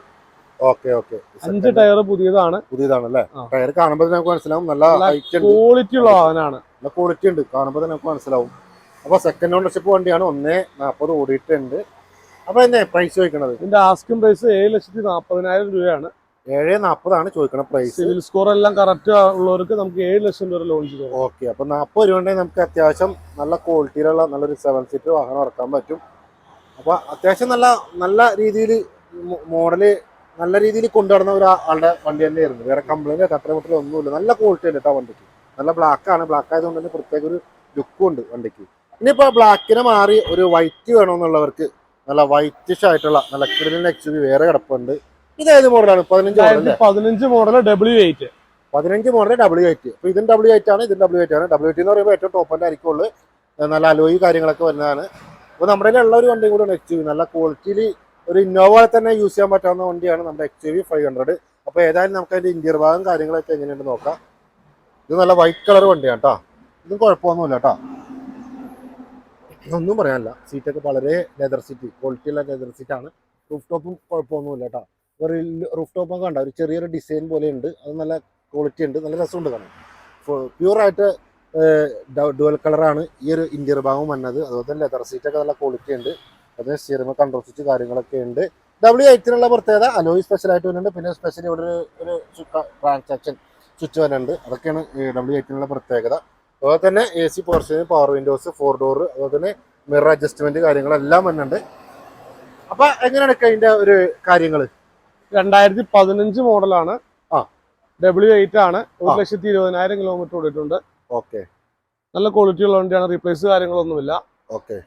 Okay okay.
അഞ്ച് ടയർ പുതിയതാണ്.
പുതിയതാണ്
അല്ലേ?
ടയർ കാണുമ്പോൾ നമുക്ക് മനസ്സിലാവും. നല്ല
ക്വാളിറ്റി ഉള്ള വാഹനമാണ്.
നല്ല ക്വാളിറ്റി ഉണ്ട്. കാണുമ്പോൾ നമുക്ക് മനസ്സിലാവും. അപ്പൊ സെക്കൻഡ് ഓണർഷിപ്പ് വണ്ടിയാണ്. ഒന്നേ നാൽപ്പത് ഓടിയിട്ടുണ്ട്. അപ്പൊ എന്നെ പ്രൈസ് ചോദിക്കണത്?
ഇതിന്റെ ആസ്കിംഗ് പ്രൈസ് ഏഴ് ലക്ഷത്തി നാൽപ്പതിനായിരം രൂപയാണ്.
ഏഴ് നാൽപ്പതാണ് ചോദിക്കണ പ്രൈസ്
സിവിൽ സ്കോർ എല്ലാം കറക്റ്റ് ഉള്ളവർക്ക് നമുക്ക് ഏഴ് ലക്ഷം രൂപ ലോൺ ചെയ്തു.
ഓക്കെ അപ്പൊ നാൽപ്പത് രൂപ ഉണ്ടെങ്കിൽ നമുക്ക് അത്യാവശ്യം നല്ല ക്വാളിറ്റിയിലുള്ള നല്ലൊരു സെവൻ സീറ്റ് വാഹനം ഇറക്കാൻ പറ്റും. അപ്പൊ അത്യാവശ്യം നല്ല നല്ല രീതിയിൽ മോഡൽ നല്ല രീതിയിൽ കൊണ്ടുനടന്ന ഒരു ആളുടെ വണ്ടി തന്നെയായിരുന്നു. വേറെ കംപ്ലൈന്റ് തട്ടമുട്ടലോ ഒന്നുമില്ല. നല്ല ക്വാളിറ്റി ഉണ്ട് കേട്ടോ വണ്ടിക്ക്. നല്ല ബ്ലാക്ക് ആണ്. ബ്ലാക്ക് ആയതുകൊണ്ട് തന്നെ പ്രത്യേക ഒരു ലുക്കും ഉണ്ട് വണ്ടിക്ക്. ഇനിയിപ്പോ ബ്ലാക്കിനെ മാറി ഒരു വൈറ്റ് വേണമെന്നുള്ളവർക്ക് നല്ല വൈറ്റിഷ് ആയിട്ടുള്ള നല്ല കിടലിന് എക്സ് വേറെ കിടപ്പുണ്ട്. ഇത് ഏത് മോഡലാണ്? പതിനഞ്ച് മോഡൽ
പതിനഞ്ച് മോഡൽ ഡബ്ല്യു എയ്റ്റ്
പതിനഞ്ച് മോഡൽ ഡബ്ല്യു എയ്റ്റ് അപ്പോൾ ഇതും ഡബ്ല്യു എയ്റ്റ് ആണ് ഇതും ഡബ്ല്യു എയ്റ്റ് ആണ്. ഡബ്ല്യു എയ്റ്റ് എന്ന് പറയുമ്പോൾ ഏറ്റവും ടോപ്പ് എന്റെ ആയിരിക്കുള്ളൂ നല്ല അലോയി കാര്യങ്ങളൊക്കെ വരുന്നതാണ്. അപ്പോൾ നമ്മുടെ ഉള്ള ഒരു വണ്ടിയും കൂടെ എക്സ് യു വി നല്ല ക്വാളിറ്റിയിൽ ഒരു ഇന്നോവ തന്നെ യൂസ് ചെയ്യാൻ പറ്റാവുന്ന വണ്ടിയാണ് നമ്മുടെ X U V five hundred അപ്പോൾ ഏതായാലും നമുക്ക് അതിന്റെ ഇന്ത്യർ ഭാഗം കാര്യങ്ങളൊക്കെ എങ്ങനെയുണ്ട് നോക്കാം. ഇത് നല്ല വൈറ്റ് കളർ വണ്ടിയാണ് കേട്ടോ ഇതും കുഴപ്പമൊന്നുമില്ല കേട്ടോ ഒന്നും പറയാനില്ല. സീറ്റൊക്കെ വളരെ ലെതർ സീറ്റ് ക്വാളിറ്റിയുള്ള ലെതർ സീറ്റാണ് റൂഫ് ടോപ്പും കുഴപ്പമൊന്നുമില്ല കേട്ടോ ഒരു റൂഫ് ടോപ്പൊക്കെ കണ്ട ഒരു ചെറിയൊരു ഡിസൈൻ പോലെ ഉണ്ട് അത് നല്ല ക്വാളിറ്റി ഉണ്ട്. നല്ല രസമുണ്ട് കാണാൻ. പ്യൂറായിട്ട് ഡുവൽ കളറാണ് ഈ ഒരു ഇന്റീരിയർ ഭാഗം വന്നത്. അതുപോലെ തന്നെ ലെതർ സീറ്റൊക്കെ നല്ല ക്വാളിറ്റി ഉണ്ട്. അതിന് സ്റ്റിയറിംഗ് കൺട്രോൾ സ്വിച്ച് കാര്യങ്ങളൊക്കെ ഉണ്ട്. ഡബ്ല്യു എയ്റ്റിനുള്ള പ്രത്യേകത അലോയ് സ്പെഷ്യലായിട്ട് വരുന്നുണ്ട്. പിന്നെ സ്പെഷ്യലി ഇവിടെ ഒരു ഒരു ട്രാൻസാക്ഷൻ സ്വിച്ച് വരുന്നുണ്ട്. അതൊക്കെയാണ് ഡബ്ല്യു എയ്റ്റിനുള്ള പ്രത്യേകത. അതുപോലെ തന്നെ A C portion power windows four door അതുപോലെ തന്നെ മിറർ അഡ്ജസ്റ്റ്മെന്റ് കാര്യങ്ങളെല്ലാം വരുന്നുണ്ട്. അപ്പോൾ എങ്ങനെയാണ് അതിന്റെ ഒരു കാര്യങ്ങൾ
രണ്ടായിരത്തി പതിനഞ്ച് മോഡലാണ്.
ആ.
ഡബ്ല്യു എയ്റ്റ് ആണ്. ഒരു. ലക്ഷത്തി ഇരുപതിനായിരം കിലോമീറ്റർ ഓടിയിട്ടുണ്ട്.
ഓക്കെ.
നല്ല ക്വാളിറ്റി ഉള്ള വണ്ടിയാണ്. റീപ്ലേസ് കാര്യങ്ങളൊന്നുമില്ല.
ഓക്കെ.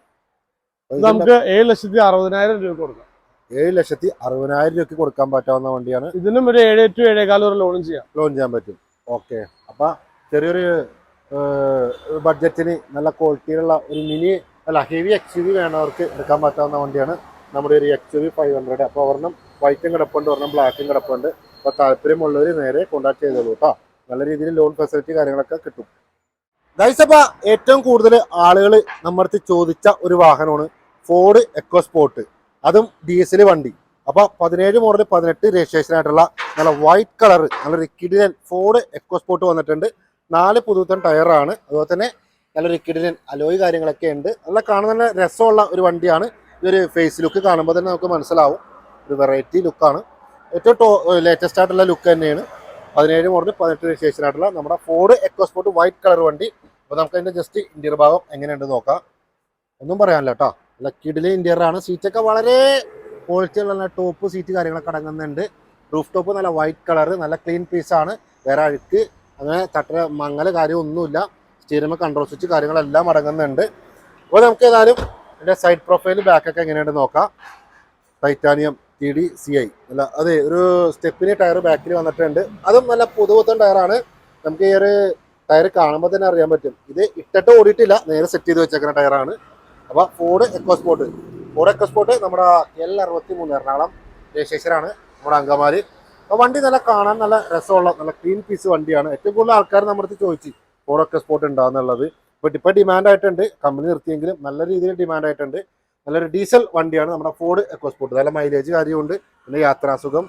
നമുക്ക് ഏഴ് ലക്ഷത്തി അറുപതിനായിരം രൂപ കൊടുക്കാം.
ഏഴ് ലക്ഷത്തി അറുപതിനായിരം രൂപയ്ക്ക് കൊടുക്കാൻ പറ്റാവുന്ന വണ്ടിയാണ്.
ഇതിനും ഒരു ഏഴ് ടു ഏഴേകാലം വരെ ലോണും ചെയ്യാം.
ലോൺ ചെയ്യാൻ പറ്റും. ഓക്കെ. അപ്പൊ ചെറിയൊരു ബഡ്ജറ്റിന് നല്ല ക്വാളിറ്റിയിലുള്ള ഒരു മിനി അല്ല ഹെവി എക്സ് യു വി വേണവർക്ക് എടുക്കാൻ പറ്റാവുന്ന വണ്ടിയാണ്. നമ്മുടെ ഒരു X U V five hundred അപ്പോൾ ഒരെണ്ണം വൈറ്റും കിടപ്പുണ്ട് ഒരെണ്ണം ബ്ലാക്കും കിടപ്പുണ്ട്. അപ്പോൾ താല്പര്യമുള്ളവർ നേരെ കോൺടാക്ട് ചെയ്തോളൂ കേട്ടോ നല്ല രീതിയിൽ ലോൺ ഫെസിലിറ്റി കാര്യങ്ങളൊക്കെ കിട്ടും. ഗൈസ് അപ്പോൾ ഏറ്റവും കൂടുതൽ ആളുകൾ നമ്മുടെ അടുത്ത് ചോദിച്ച ഒരു വാഹനമാണ് ഫോർഡ് എക്കോ സ്പോർട്ട് അതും ഡീസൽ വണ്ടി. അപ്പൊ പതിനേഴ് മോഡൽ പതിനെട്ട് രജിസ്ട്രേഷൻ ആയിട്ടുള്ള നല്ല വൈറ്റ് കളർ നല്ല റിക്കിഡിനൻ ഫോർഡ് എക്കോ സ്പോർട്ട് വന്നിട്ടുണ്ട്. നാല് പുതുത്തൻ ടയറാണ്. അതുപോലെ തന്നെ നല്ല റിക്കിഡിനൻ അലോയ് കാര്യങ്ങളൊക്കെ ഉണ്ട്. നല്ല കാണുന്ന രസമുള്ള ഒരു വണ്ടിയാണ്. ഈ ഒരു ഫേസ് ലുക്ക് കാണുമ്പോൾ തന്നെ നമുക്ക് മനസ്സിലാവും. ഒരു വെറൈറ്റി ലുക്കാണ് ഏറ്റവും ടോ ലേറ്റസ്റ്റ് ആയിട്ടുള്ള ലുക്ക് തന്നെയാണ്. പതിനേഴ് മോഡൽ പതിനെട്ട് രജിസ്ട്രേഷൻ ആയിട്ടുള്ള നമ്മുടെ ഫോർഡ് എക്കോസ്പോർട്ട് വൈറ്റ് കളർ വണ്ടി. അപ്പോൾ നമുക്ക് അതിന്റെ ജസ്റ്റ് ഇന്റീരിയർ ഭാഗം എങ്ങനെയുണ്ട് നോക്കാം. ഒന്നും പറയാനില്ല കേട്ടോ നല്ല കിഡിലെ ഇന്റീരിയർ ആണ്. സീറ്റൊക്കെ വളരെ ക്വാളിറ്റി ഉള്ള ടോപ്പ് സീറ്റ് കാര്യങ്ങളൊക്കെ അടങ്ങുന്നുണ്ട്. റൂഫ് ടോപ്പ് നല്ല വൈറ്റ് കളർ നല്ല ക്ലീൻ പീസ് ആണ്. വേറെ അഴുക്ക് അങ്ങനെ തട്ട മങ്ങല കാര്യമൊന്നുമില്ല സ്റ്റീരിമ കൺട്രോൾ സ്വിച്ച് കാര്യങ്ങളെല്ലാം അടങ്ങുന്നുണ്ട്. അപ്പോൾ നമുക്ക് ഏതായാലും എന്റെ സൈഡ് പ്രൊഫൈൽ ബാക്കൊക്കെ എങ്ങനെയുണ്ട് നോക്കാം. Titanium T D C I അല്ല അതെ ഒരു സ്റ്റെപ്പിന് ടയർ ബാക്കിൽ വന്നിട്ടുണ്ട്. അതും നല്ല പുതുപുത്തൻ ടയറാണ് നമുക്ക് ഈ ഒരു ടയർ കാണുമ്പോൾ തന്നെ അറിയാൻ പറ്റും. ഇത് ഇട്ടിട്ട് ഓടിയിട്ടില്ല. നേരെ സെറ്റ് ചെയ്ത് വെച്ചേക്കുന്ന ടയറാണ് അപ്പൊ ഫോർഡ് എക്കോസ്പോർട്ട് ഫോർഡ് എക്കോസ്പോർട്ട് നമ്മുടെ എൽ അറുപത്തി മൂന്ന് എറണാകുളം രജിസ്ട്രേഷനാണ് നമ്മുടെ അങ്കമാലി. അപ്പോൾ വണ്ടി നല്ല കാണാൻ നല്ല രസമുള്ള നല്ല ക്ലീൻ പീസ് വണ്ടിയാണ്. ഏറ്റവും കൂടുതൽ ആൾക്കാർ നമ്മുടെ അടുത്ത് ചോദിച്ചു ഫോർഡ് എക്കോസ്പോർട്ട് ഉണ്ടാകുന്നുള്ളത് ഇപ്പോൾ ഇപ്പോൾ ഡിമാൻഡ് ആയിട്ടുണ്ട്. കമ്പനി നിർത്തിയെങ്കിലും നല്ല രീതിയിൽ ഡിമാൻഡ് ആയിട്ടുണ്ട്. നല്ലൊരു ഡീസൽ വണ്ടിയാണ് നമ്മുടെ ഫോർഡ് എക്കോസ്പോർട്ട് നല്ല മൈലേജ് കാര്യമുണ്ട് പിന്നെ യാത്രാസുഖം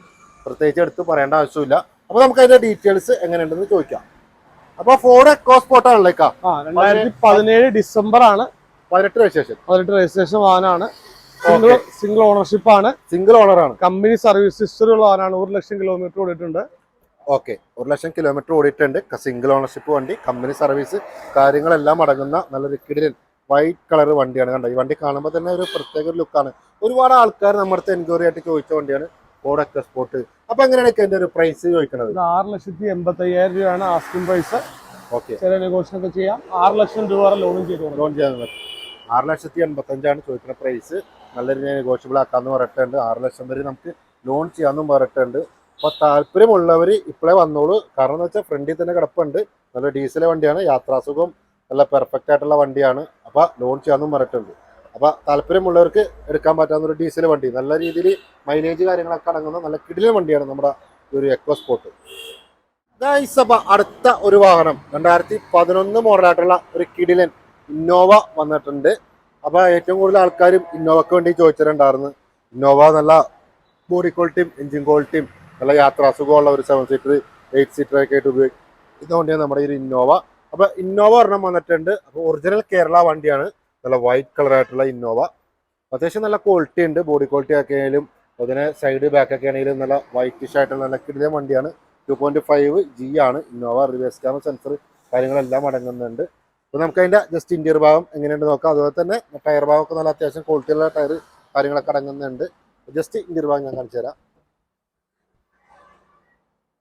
പ്രത്യേകിച്ച് എടുത്ത് പറയേണ്ട ആവശ്യമില്ല. അപ്പോൾ നമുക്ക് അതിന്റെ ഡീറ്റെയിൽസ് എങ്ങനെയുണ്ടെന്ന് ചോദിക്കാം. അപ്പോൾ ഫോർഡ് എക്കോസ്പോർട്ട് ആണല്ലേ കാ
രണ്ടായിരത്തി പതിനേഴ് ഡിസംബർ ആണ്.
പതിനെട്ട് രജിസ്ട്രേഷൻ
പതിനെട്ട് രജിസ്ട്രേഷൻ വാഹനമാണ്. സിംഗിൾ സിംഗിൾ ഓണർഷിപ്പ് ആണ്.
സിംഗിൾ ഓണർ ആണ്.
കമ്പനി സർവീസ് ഹിസ്റ്ററി ഉള്ള വാഹനമാണ്. ഒരു ലക്ഷം കിലോമീറ്റർ ഓടിയിട്ടുണ്ട്.
ഓക്കെ ഒരു ലക്ഷം കിലോമീറ്റർ ഓടിയിട്ടുണ്ട്. സിംഗിൾ ഓണർഷിപ്പ് വണ്ടി കമ്പനി സർവീസ് കാര്യങ്ങളെല്ലാം അടങ്ങുന്ന നല്ലൊരു ലിക്വിഡിൽ വൈറ്റ് കളർ വണ്ടിയാണ്. കണ്ടത് ഈ വണ്ടി കാണുമ്പോൾ തന്നെ ഒരു പ്രത്യേക ഒരു ലുക്കാണ് ഒരുപാട് ആൾക്കാർ നമ്മുടെ അടുത്ത് എൻക്വയറി ആയിട്ട് ചോദിച്ച വണ്ടിയാണ് ഫോർഡ് എക്കസ്പോർട്ട് അപ്പൊ എങ്ങനെയാണ് ഇതിന്റെ ഒരു പ്രൈസ് ചോദിക്കുന്നത്
ആറ് ലക്ഷത്തി എൺപത്തി അയ്യായിരം രൂപയാണ് ആസ്കിംഗ് പ്രൈസ്
ഓക്കെ
ചെറിയ നെഗോഷിയേഷൻ ഒക്കെ ചെയ്യാം. ആറ് ലക്ഷം രൂപ വരെ ലോണും ചെയ്തു
ലോൺ ചെയ്യാൻ ആറ് ലക്ഷത്തി എൺപത്തഞ്ചാണ് ചോദിക്കുന്ന പ്രൈസ് നല്ല രീതിയിൽ നെഗോഷ്യബിൾ ആക്കാന്ന് പറഞ്ഞിട്ടുണ്ട്. ആറ് ലക്ഷം വരെ നമുക്ക് ലോൺ ചെയ്യാമെന്നും പറഞ്ഞിട്ടുണ്ട്. അപ്പൊ താല്പര്യമുള്ളവർ ഇപ്പോഴേ വന്നോളൂ. കാരണം എന്ന് വെച്ചാൽ ഫ്രണ്ടിൽ തന്നെ കിടപ്പുണ്ട്. നല്ല ഡീസൽ വണ്ടിയാണ്. യാത്രാസുഖം നല്ല പെർഫെക്റ്റ് ആയിട്ടുള്ള വണ്ടിയാണ്. അപ്പൊ ലോൺ ചെയ്യാമെന്നും പറഞ്ഞിട്ടുണ്ട്. അപ്പോൾ താല്പര്യമുള്ളവർക്ക് എടുക്കാൻ പറ്റാവുന്ന ഒരു ഡീസൽ വണ്ടി നല്ല രീതിയിൽ മൈലേജ് കാര്യങ്ങളൊക്കെ അടങ്ങുന്ന നല്ല കിടിലൻ വണ്ടിയാണ് നമ്മുടെ ഒരു എക്കോ സ്പോട്ട് ഗൈസ് അപ്പോൾ അടുത്ത ഒരു വാഹനം രണ്ടായിരത്തി പതിനൊന്ന് മോഡലായിട്ടുള്ള ഒരു കിടിലൻ ഇന്നോവ വന്നിട്ടുണ്ട്. അപ്പോൾ ഏറ്റവും കൂടുതൽ ആൾക്കാരും ഇന്നോവയ്ക്ക് വേണ്ടി ചോദിച്ചിട്ടുണ്ടായിരുന്നു. ഇന്നോവ നല്ല ബോഡി ക്വാളിറ്റിയും എഞ്ചിൻ ക്വാളിറ്റിയും നല്ല യാത്രാസുഖമുള്ള ഒരു സെവൻ സീറ്റർ എയ്റ്റ് സീറ്റർ ഒക്കെ ആയിട്ട് ഉപയോഗിക്കുന്ന വണ്ടിയാണ് നമ്മുടെ ഈ ഇന്നോവ അപ്പൊ ഇന്നോവ ഒരെണ്ണം വന്നിട്ടുണ്ട്. അപ്പൊ ഒറിജിനൽ കേരള വണ്ടിയാണ്. നല്ല വൈറ്റ് കളർ ആയിട്ടുള്ള ഇന്നോവ അത്യാവശ്യം നല്ല ക്വാളിറ്റി ഉണ്ട്. ബോഡി ക്വാളിറ്റി ഒക്കെ ആയാലും അതിനെ സൈഡ് ബാക്ക് ഒക്കെ ആണെങ്കിലും നല്ല വൈറ്റിഷ് ആയിട്ടുള്ള നല്ല കിടിലൻ വണ്ടിയാണ്. ടു പോയിന്റ് ഫൈവ് ജി ആണ് ഇന്നോവ റിവേഴ്സ് ക്യാമറ സെൻസർ കാര്യങ്ങളെല്ലാം അടങ്ങുന്നുണ്ട്. അപ്പോൾ നമുക്ക് അതിന്റെ ജസ്റ്റ് ഇന്റീരിയർ ഭാഗം എങ്ങനെയുണ്ട് നോക്കാം. അതുപോലെ തന്നെ ടയർ ഭാഗമൊക്കെ നല്ല അത്യാവശ്യം ക്വാളിറ്റിയുള്ള ടയർ കാര്യങ്ങളൊക്കെ അടങ്ങുന്നുണ്ട്. ജസ്റ്റ് ഇന്റീരിയർ ഭാഗം ഞാൻ കാണിച്ചു തരാം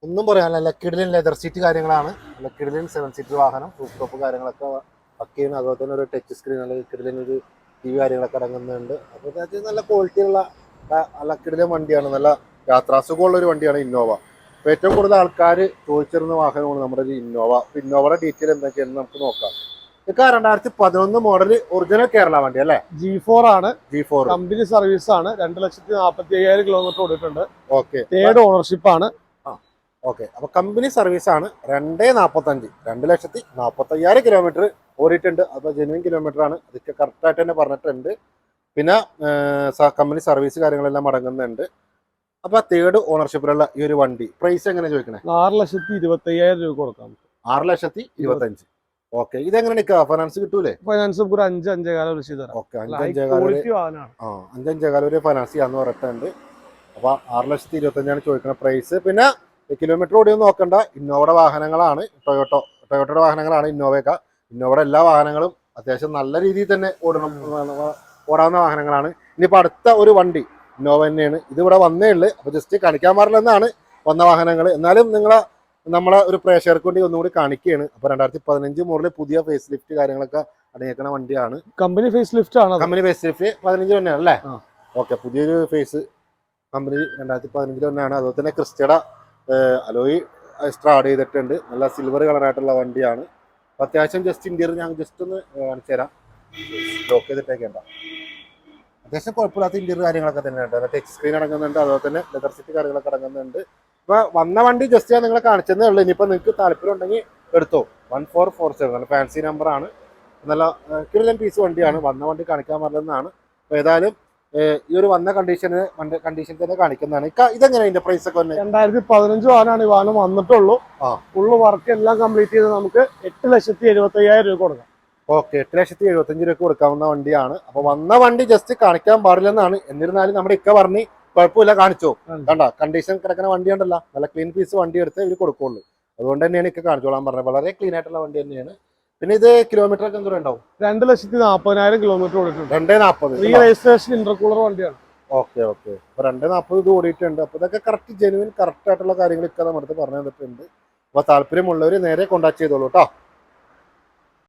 ഒന്നും പറയാനില്ല. ലക്കിഡിലിൻ ലെതർ സീറ്റ് കാര്യങ്ങളാണ്. ലക്കിഡിലിൻ സെവൻ സീറ്റർ വാഹനം റൂഫ് ടോപ്പ് കാര്യങ്ങളൊക്കെ പക്കയാണ് അതുപോലെ തന്നെ ഒരു ടച്ച് സ്ക്രീൻ അല്ലെങ്കിൽ ലക്കിഡിലിൻ ഒരു ടി വി കാര്യങ്ങളൊക്കെ അടങ്ങുന്നുണ്ട്. അപ്പോൾ അത്യാവശ്യം നല്ല ക്വാളിറ്റിയുള്ള ലക്കിഡിലിൻ വണ്ടിയാണ്. നല്ല യാത്രാസുഖമുള്ള ഒരു വണ്ടിയാണ് ഇന്നോവ അപ്പോൾ ഏറ്റവും കൂടുതൽ ആൾക്കാർ ചോദിച്ചിരുന്ന വാഹനമാണ് നമ്മുടെ ഒരു ഇന്നോവ അപ്പോൾ ഇന്നോവയുടെ ഡീറ്റെയിൽ എന്തൊക്കെയാണെന്ന് നമുക്ക് നോക്കാം. ഇതൊക്കെ രണ്ടായിരത്തി പതിനൊന്ന് മോഡൽ ഒറിജിനൽ കേരള വണ്ടി അല്ലേ?
ജി ഫോർ ആണ്.
ജി ഫോർ
കമ്പനി സർവീസ് ആണ്. രണ്ട് ലക്ഷത്തി നാൽപ്പത്തി അയ്യായിരം കിലോമീറ്റർ ഓടിയിട്ടുണ്ട്.
ഓക്കെ
തേർഡ് ഓണർഷിപ്പ് ആണ്.
ഓക്കെ അപ്പോൾ കമ്പനി സർവീസ് ആണ് രണ്ടേ നാപ്പത്തഞ്ച്. രണ്ട് ലക്ഷത്തി നാപ്പത്തി അയ്യായിരം കിലോമീറ്റർ ഓടിയിട്ടുണ്ട്. അപ്പോൾ ജെനുവിൻ കിലോമീറ്റർ ആണ്. അതൊക്കെ കറക്റ്റ് ആയിട്ട് തന്നെ പറഞ്ഞിട്ടുണ്ട്. പിന്നെ കമ്പനി സർവീസ് കാര്യങ്ങളെല്ലാം അടങ്ങുന്നുണ്ട് അപ്പോൾ തേർഡ് ഓണർഷിപ്പിലുള്ള ഈ ഒരു വണ്ടി പ്രൈസ് എങ്ങനെ ചോദിക്കണേ?
ആറ് ലക്ഷത്തി ഇരുപത്തി അയ്യായിരം രൂപ കൊടുക്കാം
ആറ് ലക്ഷത്തി ഇരുപത്തഞ്ച്. ഓക്കെ ഇതെങ്ങനെ ഫൈനാൻസ് കിട്ടൂലേ?
ഫൈനാൻസ് ഒരു അഞ്ച് അഞ്ചേകാലം ഒരു ചെയ്ത്
ഓക്കെ
അഞ്ചഞ്ചേകാൽ
ആ അഞ്ചഞ്ചേകാൽ വരെ ഫൈനാൻസ് ചെയ്യാന്ന് പറഞ്ഞിട്ടുണ്ട്. അപ്പോൾ ആറ് ലക്ഷത്തി ഇരുപത്തഞ്ചാണ് ചോദിക്കുന്ന പ്രൈസ് പിന്നെ കിലോമീറ്റർ ഓടിയൊന്നും നോക്കണ്ട. ഇന്നോവയുടെ വാഹനങ്ങളാണ്. ടൊയോട്ടോ ടൊയോട്ടയുടെ വാഹനങ്ങളാണ് ഇന്നോവയൊക്കെ. ഇന്നോവയുടെ എല്ലാ വാഹനങ്ങളും അത്യാവശ്യം നല്ല രീതിയിൽ തന്നെ ഓടണം ഓടാവുന്ന വാഹനങ്ങളാണ്. ഇനിയിപ്പോൾ അടുത്ത ഒരു വണ്ടി ഇന്നോവ തന്നെയാണ്. ഇതിവിടെ വന്നേ ഉള്ളു. അപ്പോൾ ജസ്റ്റ് കാണിക്കാൻ പാടില്ല എന്നാണ് വന്ന വാഹനങ്ങൾ എന്നാലും നിങ്ങളെ നമ്മളെ ഒരു പ്രേക്ഷകർക്ക് വേണ്ടി ഒന്നുകൂടി കാണിക്കുകയാണ്. അപ്പോൾ രണ്ടായിരത്തി പതിനഞ്ച് മുതൽ പുതിയ ഫേസ് ലിഫ്റ്റ് കാര്യങ്ങളൊക്കെ അടങ്ങിയേക്കുന്ന വണ്ടിയാണ്.
കമ്പനി ഫേസ് ലിഫ്റ്റ് ആണ്
കമ്പനി ഫേസ് ലിഫ്റ്റ് പതിനഞ്ച് തന്നെയാണ് അല്ലേ? ഓക്കെ പുതിയൊരു ഫേസ് കമ്പനി രണ്ടായിരത്തി പതിനഞ്ചിൽ തന്നെയാണ്. അതുപോലെ തന്നെ ക്രിസ്റ്റയുടെ അലോയി എക്സ്ട്രാ ആഡ് ചെയ്തിട്ടുണ്ട്. നല്ല സിൽവർ കളറായിട്ടുള്ള വണ്ടിയാണ്. അത്യാവശ്യം ജസ്റ്റ് ഇന്റീരിയർ ഞാൻ ജസ്റ്റ് ഒന്ന് കാണിച്ചു തരാം. ലോക്ക് ചെയ്തിട്ടേക്കേണ്ട അത്യാവശ്യം കുഴപ്പമില്ലാത്ത ഇന്റീരിയർ കാര്യങ്ങളൊക്കെ തന്നെയുണ്ട് ടച്ച് സ്ക്രീൻ അടങ്ങുന്നുണ്ട് അതുപോലെ തന്നെ ലെതർ സീറ്റ് കാര്യങ്ങളൊക്കെ അടങ്ങുന്നുണ്ട്. ഇപ്പൊ വന്ന വണ്ടി ജസ്റ്റ് ഞാൻ നിങ്ങളെ കാണിച്ചതേ ഉള്ളൂ. ഇനിയിപ്പോ നിങ്ങൾക്ക് താല്പര്യം ഉണ്ടെങ്കിൽ എടുത്തോ. വൺ ഫോർ ഫോർ സെവൻ നല്ല ഫാൻസി നമ്പറാണ് നല്ല കിഴിലൻ പീസ് വണ്ടിയാണ്. വന്ന വണ്ടി കാണിക്കാൻ പറഞ്ഞതാണ് അപ്പോൾ ഏതായാലും ഈ ഒരു വന്ന കണ്ടീഷന് കണ്ടീഷൻ തന്നെ കാണിക്കുന്നതാണ്. ഇതെങ്ങനെയാണ് ഇതെങ്ങനെ ഇതിന്റെ പ്രൈസ് ഒക്കെ
രണ്ടായിരത്തി പതിനഞ്ച് വാനാണ് ഈ വാഹനം വന്നിട്ടുള്ളൂ. ഫുള്ള് വർക്ക് എല്ലാം കംപ്ലീറ്റ് ചെയ്ത് നമുക്ക് എട്ട് ലക്ഷത്തി എഴുപത്തി അയ്യായിരം രൂപ കൊടുക്കാം.
ഓക്കെ എട്ട് ലക്ഷത്തി എഴുപത്തഞ്ച് രൂപ കൊടുക്കാവുന്ന വണ്ടിയാണ്. അപ്പൊ വന്ന വണ്ടി ജസ്റ്റ് കാണിക്കാൻ പാടില്ലെന്നാണ്. എന്നിരുന്നാലും നമ്മുടെ ഇക്ക പറഞ്ഞ് കുഴപ്പമില്ല കാണിച്ചോ. കണ്ട കണ്ടീഷൻ കിടക്കുന്ന വണ്ടി ഉണ്ടല്ലോ നല്ല ക്ലീൻ പീസ് വണ്ടി എടുത്ത് ഇവർ കൊടുക്കുള്ളൂ. അതുകൊണ്ട് തന്നെയാണ് ഇക്ക കാണിച്ചോളാൻ പറഞ്ഞത്. വളരെ ക്ലീൻ ആയിട്ടുള്ള വണ്ടി തന്നെയാണ്. പിന്നെ ഇത് കിലോമീറ്റർ ഒക്കെ എന്തോരം ഉണ്ടാവും?
രണ്ട് ലക്ഷത്തി നാൽപ്പതിനായിരം കിലോമീറ്റർ ഓടിയിട്ടുണ്ട്.
രണ്ടേ നാൽപ്പത്
റീ രജിസ്ട്രേഷൻ ഇന്റർകൂളർ വണ്ടിയാണ്.
Okay okay. അപ്പൊ രണ്ടേ നാൽപ്പത് ഇത് ഓടിയിട്ടുണ്ട്. അപ്പൊ ഇതൊക്കെ കറക്റ്റ് ജെനുവിൻ കറക്റ്റ് ആയിട്ടുള്ള കാര്യങ്ങൾ ഇക്കാതെ നമ്മുടെ അടുത്ത് പറഞ്ഞു തന്നിട്ടുണ്ട്. അപ്പൊ താല്പര്യമുള്ളവർ നേരെ കോൺടാക്ട് ചെയ്തോളൂ കേട്ടോ